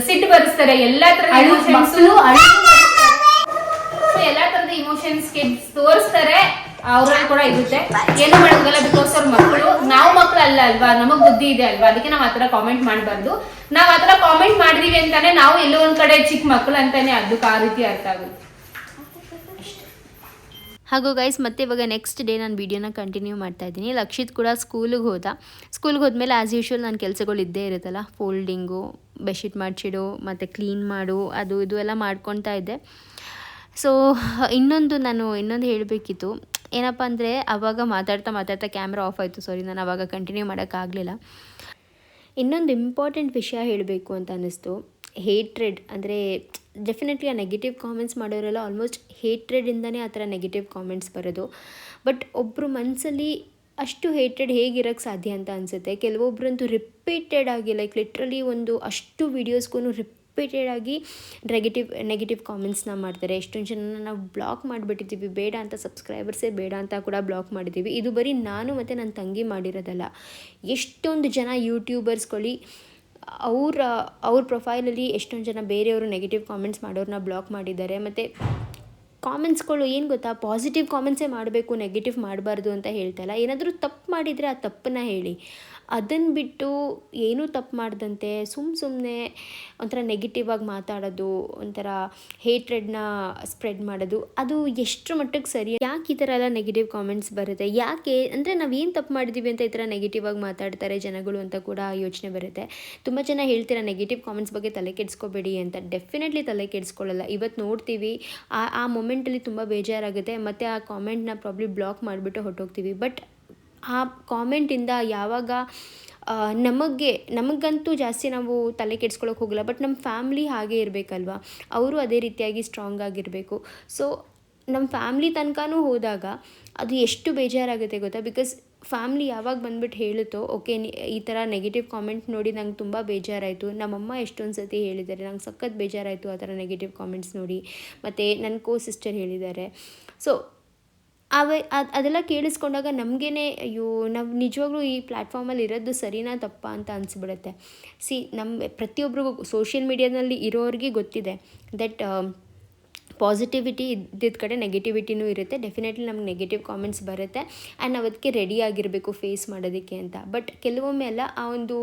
ಸಿಟ್ಟು ಬರೆಸ್ತಾರೆ ಎಲ್ಲಾ ತರ ಎಲ್ಲಾ ತರದ ಇಮೋಷನ್ಸ್ ಕಿಡ್ಸ್ ತೋರಿಸ್ತಾರೆ. ಅವ್ರಲ್ಲಿ ಕೂಡ ಇರುತ್ತೆ. ಏನು ಮಾಡೋದಲ್ಲ ಬಿಕಾಸ್ ಅವ್ರ ಮಕ್ಕಳು, ನಾವು ಮಕ್ಕಳು ಅಲ್ಲ ಅಲ್ವಾ? ನಮಗ್ ಬುದ್ಧಿ ಇದೆ ಅಲ್ವಾ? ಅದಕ್ಕೆ ನಾವ್ ಆತರ ಕಾಮೆಂಟ್ ಮಾಡಬಾರ್ದು. ನಾವ್ ಆತರ ಕಾಮೆಂಟ್ ಮಾಡಿದೀವಿ ಅಂತಾನೆ ನಾವು ಎಲ್ಲೋ ಒಂದ್ ಕಡೆ ಚಿಕ್ಕ ಮಕ್ಕಳು ಅಂತಾನೆ ಅದಕ್ಕೆ ಆ ರೀತಿ ಅರ್ಥ ಆಗುತ್ತೆ. ಹಾಗೂ ಗೈಸ್ ಮತ್ತೆ ಇವಾಗ ನೆಕ್ಸ್ಟ್ ಡೇ ನಾನು ವೀಡಿಯೋನ ಕಂಟಿನ್ಯೂ ಮಾಡ್ತಾ ಇದ್ದೀನಿ. ಲಕ್ಷಿತ್ ಕೂಡ ಸ್ಕೂಲಿಗೆ ಹೋದ. ಸ್ಕೂಲ್ಗೆ ಹೋದ್ಮೇಲೆ ಆ್ಯಸ್ ಯೂಶ್ವಲ್ ನನ್ನ ಕೆಲಸಗಳು ಇದ್ದೇ ಇರುತ್ತಲ್ಲ. ಫೋಲ್ಡಿಂಗು ಬೆಡ್ಶೀಟ್ ಮಾಡಿಸಿಡು, ಮತ್ತು ಕ್ಲೀನ್ ಮಾಡು, ಅದು ಇದು ಎಲ್ಲ ಮಾಡ್ಕೊತಾ ಇದ್ದೆ. ಸೊ ಇನ್ನೊಂದು ನಾನು ಇನ್ನೊಂದು ಹೇಳಬೇಕಿತ್ತು. ಏನಪ್ಪ ಅಂದರೆ ಆವಾಗ ಮಾತಾಡ್ತಾ ಮಾತಾಡ್ತಾ ಕ್ಯಾಮ್ರಾ ಆಫ್ ಆಯಿತು ಸಾರಿ ನಾನು ಆವಾಗ ಕಂಟಿನ್ಯೂ ಮಾಡೋಕ್ಕಾಗಲಿಲ್ಲ ಇನ್ನೊಂದು ಇಂಪಾರ್ಟೆಂಟ್ ವಿಷಯ ಹೇಳಬೇಕು ಅಂತ ಅನ್ನಿಸ್ತು. ಹೇಟ್ರೆಡ್ ಅಂದರೆ ಡೆಫಿನೆಟ್ಲಿ ಆ ನೆಗೆಟಿವ್ ಕಾಮೆಂಟ್ಸ್ ಮಾಡೋರೆಲ್ಲ ಆಲ್ಮೋಸ್ಟ್ ಹೇಟ್ರೆಡಿಂದನೇ ಆ ಥರ ನೆಗೆಟಿವ್ ಕಾಮೆಂಟ್ಸ್ ಬರೋದು. ಬಟ್ ಒಬ್ಬರು ಮನಸ್ಸಲ್ಲಿ ಅಷ್ಟು ಹೇಟ್ರೆಡ್ ಹೇಗಿರೋಕ್ಕೆ ಸಾಧ್ಯ ಅಂತ ಅನಿಸುತ್ತೆ. ಕೆಲವೊಬ್ಬರಂತೂ ರಿಪೀಟೆಡ್ ಆಗಿ ಲೈಕ್ ಲಿಟ್ರಲಿ ಒಂದು ಅಷ್ಟು ವೀಡಿಯೋಸ್ಗೂ ಆಗಿ ನೆಗೆಟಿವ್ ನೆಗೆಟಿವ್ ಕಾಮೆಂಟ್ಸ್ನ ಮಾಡ್ತಾರೆ. ಎಷ್ಟೊಂದು ಜನ ನಾವು ಬ್ಲಾಕ್ ಮಾಡಿಬಿಟ್ಟಿದ್ದೀವಿ. ಬೇಡ ಅಂತ ಸಬ್ಸ್ಕ್ರೈಬರ್ಸೇ ಬೇಡ ಅಂತ ಕೂಡ ಬ್ಲಾಕ್ ಮಾಡಿದ್ದೀವಿ. ಇದು ಬರೀ ನಾನು ಮತ್ತು ನನ್ನ ತಂಗಿ ಮಾಡಿರೋದಲ್ಲ. ಎಷ್ಟೊಂದು ಜನ ಯೂಟ್ಯೂಬರ್ಸ್ಗಳಿ ಅವರ, ಅವ್ರ ಪ್ರೊಫೈಲಲ್ಲಿ ಎಷ್ಟೊಂದು ಜನ ಬೇರೆಯವರು ನೆಗೆಟಿವ್ ಕಾಮೆಂಟ್ಸ್ ಮಾಡೋರನ್ನ ಬ್ಲಾಕ್ ಮಾಡಿದ್ದಾರೆ. ಮತ್ತು ಕಾಮೆಂಟ್ಸ್ಗಳು ಏನು ಗೊತ್ತಾ? ಪಾಸಿಟಿವ್ ಕಾಮೆಂಟ್ಸೇ ಮಾಡಬೇಕು ನೆಗೆಟಿವ್ ಮಾಡಬಾರ್ದು ಅಂತ ಹೇಳ್ತಾ ಇಲ್ಲ. ಏನಾದರೂ ತಪ್ಪು ಮಾಡಿದರೆ ಆ ತಪ್ಪನ್ನ ಹೇಳಿ. ಅದನ್ನು ಬಿಟ್ಟು ಏನೂ ತಪ್ಪು ಮಾಡ್ದಂತೆ ಸುಮ್ಮ ಸುಮ್ಮನೆ ಒಂಥರ ನೆಗೆಟಿವ್ ಆಗಿ ಮಾತಾಡೋದು, ಒಂಥರ ಹೇಟ್ರೆಡ್ನ ಸ್ಪ್ರೆಡ್ ಮಾಡೋದು, ಅದು ಎಷ್ಟರ ಮಟ್ಟಿಗೆ ಸರಿ. ಯಾಕೆ ಈ ಥರ ಎಲ್ಲ ನೆಗೆಟಿವ್ ಕಾಮೆಂಟ್ಸ್ ಬರುತ್ತೆ? ಯಾಕೆ? ಅಂದರೆ ನಾವು ಏನು ತಪ್ಪು ಮಾಡಿದ್ದೀವಿ ಅಂತ ಈ ಥರ ನೆಗೆಟಿವ್ ಆಗಿ ಮಾತಾಡ್ತಾರೆ ಜನಗಳು ಅಂತ ಕೂಡ ಯೋಚನೆ ಬರುತ್ತೆ. ತುಂಬ ಜನ ಹೇಳ್ತೀರಾ ನೆಗೆಟಿವ್ ಕಾಮೆಂಟ್ಸ್ ಬಗ್ಗೆ ತಲೆ ಕೆಡಿಸ್ಕೋಬೇಡಿ ಅಂತ. ಡೆಫಿನೆಟ್ಲಿ ತಲೆ ಕೆಡಿಸ್ಕೊಳ್ಳಲ್ಲ ಇವತ್ತು ನೋಡ್ತೀವಿ, ಆ ಆ ಮೊಮೆಂಟಲ್ಲಿ ತುಂಬ ಬೇಜಾರಾಗುತ್ತೆ, ಮತ್ತು ಆ ಕಾಮೆಂಟ್ನ ಪ್ರಾಬ್ಲಿ ಬ್ಲಾಕ್ ಮಾಡಿಬಿಟ್ಟು ಹೊಟ್ಟೋಗ್ತೀವಿ ಬಟ್ ಆ ಕಾಮೆಂಟಿಂದ ಯಾವಾಗ ನಮಗೆ, ನಮಗಂತೂ ಜಾಸ್ತಿ ನಾವು ತಲೆ ಕೆಡ್ಸ್ಕೊಳಕ್ಕೆ ಹೋಗಲ್ಲ, ಬಟ್ ನಮ್ಮ ಫ್ಯಾಮ್ಲಿ ಹಾಗೆ ಇರಬೇಕಲ್ವಾ? ಅವರು ಅದೇ ರೀತಿಯಾಗಿ ಸ್ಟ್ರಾಂಗ್ ಆಗಿರಬೇಕು. ಸೊ ನಮ್ಮ ಫ್ಯಾಮ್ಲಿ ತನಕನೂ ಹೋದಾಗ ಅದು ಎಷ್ಟು ಬೇಜಾರಾಗುತ್ತೆ ಗೊತ್ತಾ? ಬಿಕಾಸ್ ಫ್ಯಾಮ್ಲಿ ಯಾವಾಗ ಬಂದ್ಬಿಟ್ಟು ಹೇಳುತ್ತೋ ಓಕೆ ಈ ಥರ ನೆಗೆಟಿವ್ ಕಾಮೆಂಟ್ ನೋಡಿ ನಂಗೆ ತುಂಬ ಬೇಜಾರಾಯಿತು. ನಮ್ಮಮ್ಮ ಎಷ್ಟೊಂದು ಸತಿ ಹೇಳಿದ್ದಾರೆ, ನಂಗೆ ಸಖತ್ ಬೇಜಾರಾಯಿತು ಆ ಥರ ನೆಗೆಟಿವ್ ಕಾಮೆಂಟ್ಸ್ ನೋಡಿ. ಮತ್ತು ನನ್ನ ಕೋ ಸಿಸ್ಟರ್ ಹೇಳಿದ್ದಾರೆ. ಸೊ ಅವ ಅದು, ಅದೆಲ್ಲ ಕೇಳಿಸ್ಕೊಂಡಾಗ ನಮಗೇ ಅಯ್ಯೋ, ನಾವು ನಿಜವಾಗ್ಲೂ ಈ ಪ್ಲ್ಯಾಟ್ಫಾರ್ಮಲ್ಲಿ ಇರೋದು ಸರಿನಾ ತಪ್ಪಾ ಅಂತ ಅನಿಸ್ಬಿಡುತ್ತೆ. ಸಿ ನಮ್ಮ ಪ್ರತಿಯೊಬ್ಬರಿಗೂ ಸೋಷಿಯಲ್ ಮೀಡಿಯಾದಲ್ಲಿ ಇರೋರಿಗೆ ಗೊತ್ತಿದೆ ದಟ್ ಪಾಸಿಟಿವಿಟಿ ಇದ್ದಿದ್ದ ಕಡೆ ನೆಗೆಟಿವಿಟಿನೂ ಇರುತ್ತೆ, ಡೆಫಿನೆಟ್ಲಿ ನಮ್ಗೆ ನೆಗೆಟಿವ್ ಕಾಮೆಂಟ್ಸ್ ಬರುತ್ತೆ ಆ್ಯಂಡ್ ನಾವು ಅದಕ್ಕೆ ರೆಡಿ ಆಗಿರಬೇಕು ಫೇಸ್ ಮಾಡೋದಕ್ಕೆ ಅಂತ. ಬಟ್ ಕೆಲವೊಮ್ಮೆ ಎಲ್ಲ ಆ ಒಂದು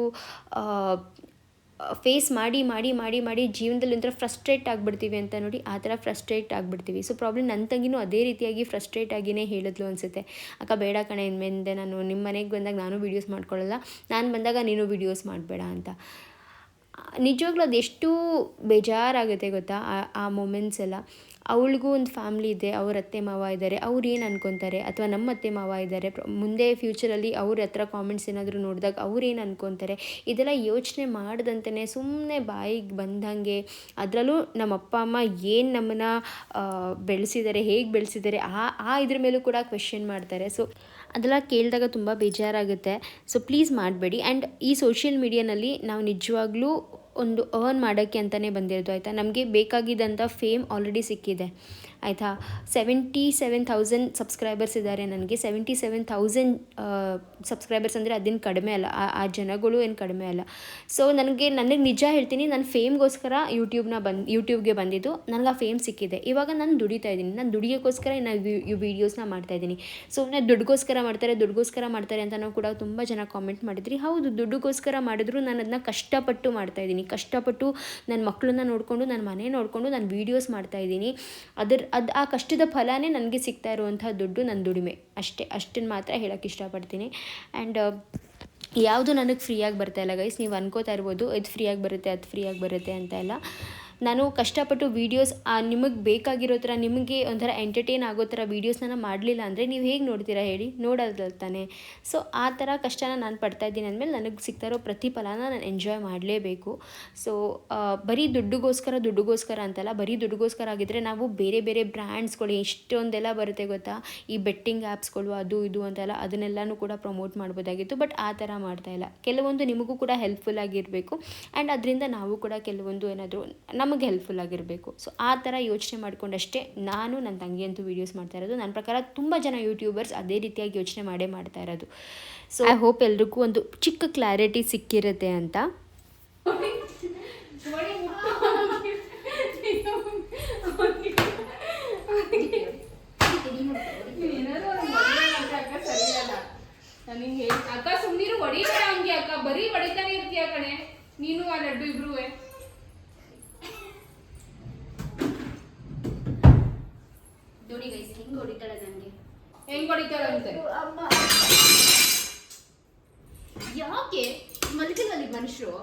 ಫೇಸ್ ಮಾಡಿ ಮಾಡಿ ಮಾಡಿ ಮಾಡಿ ಜೀವನದಲ್ಲಿ ಒಂಥರ ಫ್ರಸ್ಟ್ರೇಟ್ ಆಗಿಬಿಡ್ತೀವಿ ಅಂತ ನೋಡಿ ಆ ಥರ ಫ್ರಸ್ಟ್ರೇಟ್ ಆಗಿಬಿಡ್ತೀವಿ. ಸೊ ಪ್ರಾಬ್ಲಮ್ ನನ್ನ ತಂಗಿನೂ ಅದೇ ರೀತಿಯಾಗಿ ಫ್ರಸ್ಟ್ರೇಟ್ ಆಗಿನೇ ಹೇಳಿದ್ಲು ಅನಿಸುತ್ತೆ. ಅಕ್ಕ, ಬೇಡ ಕಣೆ ಇನ್ಮೇಲೆ ನಾನು ನಿಮ್ಮ ಮನೆಗೆ ಬಂದಾಗ ನಾನು ವೀಡಿಯೋಸ್ ಮಾಡ್ಕೊಳ್ಳಲ್ಲ. ನಾನು ಬಂದಾಗ ನೀನು ವೀಡಿಯೋಸ್ ಮಾಡಬೇಡ ಅಂತ. ನಿಜವಾಗ್ಲೂ ಅದೆಷ್ಟು ಬೇಜಾರಾಗುತ್ತೆ ಗೊತ್ತಾ ಆ- ಆ ಮೂಮೆಂಟ್ಸ್ ಎಲ್ಲ. ಅವಳಿಗೂ ಒಂದು ಫ್ಯಾಮ್ಲಿ ಇದೆ, ಅವ್ರ ಅತ್ತೆ ಮಾವ ಇದ್ದಾರೆ, ಅವ್ರು ಏನು ಅನ್ಕೊತಾರೆ ಅಥವಾ ನಮ್ಮ ಅತ್ತೆ ಮಾವ ಇದ್ದಾರೆ ಮುಂದೆ ಫ್ಯೂಚರಲ್ಲಿ ಅವ್ರ ಹತ್ರ ಕಾಮೆಂಟ್ಸ್ ಏನಾದರೂ ನೋಡಿದಾಗ ಅವ್ರು ಏನು ಅನ್ಕೊತಾರೆ, ಇದೆಲ್ಲ ಯೋಚನೆ ಮಾಡ್ದಂತೆಯೇ ಸುಮ್ಮನೆ ಬಾಯಿಗೆ ಬಂದಂಗೆ ಅದರಲ್ಲೂ ನಮ್ಮ ಅಪ್ಪ, ಅಮ್ಮ ಏನು ನಮ್ಮನ್ನು ಬೆಳೆಸಿದ್ದಾರೆ ಹೇಗೆ ಬೆಳೆಸಿದ್ದಾರೆ ಆ ಆ ಇದ್ರ ಮೇಲೂ ಕೂಡ ಕ್ವೆಶನ್ ಮಾಡ್ತಾರೆ. ಸೊ ಅದೆಲ್ಲ ಕೇಳಿದಾಗ ತುಂಬ ಬೇಜಾರಾಗುತ್ತೆ. ಸೊ ಪ್ಲೀಸ್ ಮಾಡಬೇಡಿ. ಆ್ಯಂಡ್ ಈ ಸೋಷಿಯಲ್ ಮೀಡಿಯಾನಲ್ಲಿ ನಾವು ನಿಜವಾಗ್ಲೂ ಒಂದು ಅರ್ನ್ ಮಾಡೋಕ್ಕೆ ಅಂತಲೇ ಬಂದಿರೋದು ಆಯಿತಾ? ನಮಗೆ ಬೇಕಾಗಿದ್ದಂಥ ಫೇಮ್ ಆಲ್ರೆಡಿ ಸಿಕ್ಕಿದೆ. ಆಯಿತಾ? ಸೆವೆಂಟಿ ಸೆವೆನ್ ಥೌಸಂಡ್ ಸಬ್ಸ್ಕ್ರೈಬರ್ಸ್ ಇದ್ದಾರೆ ನನಗೆ. ಸೆವೆಂಟಿ ಸೆವೆನ್ ಥೌಸಂಡ್ ಸಬ್ಸ್ಕ್ರೈಬರ್ಸ್ ಅಂದರೆ ಅದೇನು ಕಡಿಮೆ ಅಲ್ಲ. ಆ- ಜನಗಳು ಏನು ಕಡಿಮೆ ಅಲ್ಲ. ಸೊ ನನಗೆ ನನಗೆ ನಿಜ ಹೇಳ್ತೀನಿ, ನಾನು ಫೇಮ್ಗೋಸ್ಕರ ಯೂಟ್ಯೂಬ್ನ ಬಂದು ಯೂಟ್ಯೂಬ್ಗೆ ಬಂದಿದ್ದು ನನಗೆ ಆ ಫೇಮ್ ಸಿಕ್ಕಿದೆ. ಇವಾಗ ನಾನು ದುಡಿತಾ ಇದ್ದೀನಿ. ನಾನು ದುಡಿಯೋಕ್ಕೋಸ್ಕರ ನಾನು ಈ ವೀಡಿಯೋಸ್ನ ಮಾಡ್ತಾ ಇದ್ದೀನಿ. ಸುಮ್ಮನೆ ದುಡ್ಡುಗೋಸ್ಕರ ಮಾಡ್ತಾರೆ ದುಡ್ಡುಗೋಸ್ಕರ ಮಾಡ್ತಾರೆ ಅಂತ ನಾವು ಕೂಡ ತುಂಬ ಜನ ಕಾಮೆಂಟ್ ಮಾಡಿದ್ರಿ. ಹೌದು, ದುಡ್ಡುಗೋಸ್ಕರ ಮಾಡಿದ್ರು ನಾನು ಅದನ್ನ ಕಷ್ಟಪಟ್ಟು ಮಾಡ್ತಾಯಿದ್ದೀನಿ ಕಷ್ಟಪಟ್ಟು ನನ್ನ ಮಕ್ಕಳನ್ನ ನೋಡಿಕೊಂಡು ನನ್ನ ಮನೆ ನೋಡಿಕೊಂಡು, ನಾನು ವೀಡಿಯೋಸ್ ಮಾಡ್ತಾಯಿದ್ದೀನಿ ಅದ್ರ ಅದು ಆ ಕಷ್ಟದ ಫಲನೇ ನನಗೆ ಸಿಗ್ತಾ ಇರುವಂಥ ದುಡ್ಡು ನನ್ನ ದುಡಿಮೆ. ಅಷ್ಟೇ ಅಷ್ಟನ್ನು ಮಾತ್ರ ಹೇಳೋಕ್ಕೆ ಇಷ್ಟಪಡ್ತೀನಿ. ಆ್ಯಂಡ್ ಯಾವುದು ನನಗೆ ಫ್ರೀಯಾಗಿ ಬರ್ತಾ ಇಲ್ಲ ಗೈಸ್ ನೀವು ಅನ್ಕೋತಾ ಇರ್ಬೋದು, ಇದು ಫ್ರೀಯಾಗಿ ಬರುತ್ತೆ, ಅದು ಫ್ರೀಯಾಗಿ ಬರುತ್ತೆ ಅಂತ ಎಲ್ಲ. ನಾನು ಕಷ್ಟಪಟ್ಟು ವೀಡಿಯೋಸ್ ನಿಮಗೆ ಬೇಕಾಗಿರೋ ಥರ, ನಿಮಗೆ ಒಂಥರ ಎಂಟರ್ಟೈನ್ ಆಗೋ ಥರ ವೀಡಿಯೋಸ್ನ ಮಾಡಲಿಲ್ಲ ಅಂದರೆ ನೀವು ಹೇಗೆ ನೋಡ್ತೀರಾ ಹೇಳಿ? ನೋಡೋದಲ್ಲ ತಾನೆ. ಸೊ ಆ ಥರ ಕಷ್ಟನ ನಾನು ಪಡ್ತಾ ಇದ್ದೀನಿ ಅಂದಮೇಲೆ ನನಗೆ ಸಿಗ್ತಾ ಇರೋ ಪ್ರತಿಫಲನ ನಾನು ಎಂಜಾಯ್ ಮಾಡಲೇಬೇಕು. ಸೊ ಬರೀ ದುಡ್ಡುಗೋಸ್ಕರ ದುಡ್ಡುಗೋಸ್ಕರ ಅಂತಲ್ಲ, ಬರೀ ದುಡ್ಡುಗೋಸ್ಕರ ಆಗಿದ್ದರೆ ನಾವು ಬೇರೆ ಬೇರೆ ಬ್ರ್ಯಾಂಡ್ಸ್ಗಳು ಎಷ್ಟೊಂದೆಲ್ಲ ಬರುತ್ತೆ ಗೊತ್ತಾ? ಈ ಬೆಟ್ಟಿಂಗ್ ಆ್ಯಪ್ಸ್ಗಳು ಅದು ಇದು ಅಂತೆಲ್ಲ, ಅದನ್ನೆಲ್ಲನೂ ಕೂಡ ಪ್ರಮೋಟ್ ಮಾಡ್ಬೋದಾಗಿತ್ತು. ಬಟ್ ಆ ಥರ ಮಾಡ್ತಾ ಇಲ್ಲ. ಕೆಲವೊಂದು ನಿಮಗೂ ಕೂಡ ಹೆಲ್ಪ್ಫುಲ್ ಆಗಿರಬೇಕು. ಆ್ಯಂಡ್ ಅದರಿಂದ ನಾವು ಕೂಡ ಕೆಲವೊಂದು ಏನಾದರೂ ನಮಗೆ ಹೆಲ್ಪ್ಫುಲ್ ಆಗಿರಬೇಕು. ಸೊ ಆ ಥರ ಯೋಚನೆ ಮಾಡ್ಕೊಂಡಷ್ಟೇ ನಾನು ನನ್ನ ತಂಗಿಯಂತೂ ವೀಡಿಯೋಸ್ ಮಾಡ್ತಾ ಇರೋದು. ನನ್ನ ಪ್ರಕಾರ ತುಂಬ ಜನ ಯೂಟ್ಯೂಬರ್ಸ್ ಅದೇ ರೀತಿಯಾಗಿ ಯೋಚನೆ ಮಾಡೇ ಮಾಡ್ತಾ ಇರೋದು. ಸೊ ಐ ಹೋಪ್ ಎಲ್ರಿಗೂ ಒಂದು ಚಿಕ್ಕ ಕ್ಲಾರಿಟಿ ಸಿಕ್ಕಿರುತ್ತೆ ಅಂತ. ಅಕ್ಕ ಸರಿ ಹೊಡಿತಾರೆ ಹಂಗೆ ಅಕ್ಕ. ಬರೀ ಹೊಡಿತಾನೆ ಇರ್ತೀಯ ಕಣೆ. ನೀನು ಆ ಲಡ್ಡು ಇಬ್ರುವೆ. ನೋಡಿ ಗೈಸ್ ಹೆಂಗ್ ಹೊಡಿತಾಳೆ ನನಗೆ ಹೆಂಗ್ ಅಮ್ಮ. ಯಾಕೆ? ಮಲಗಿದಲ್ಲಿ ಮನುಷ್ಯರು?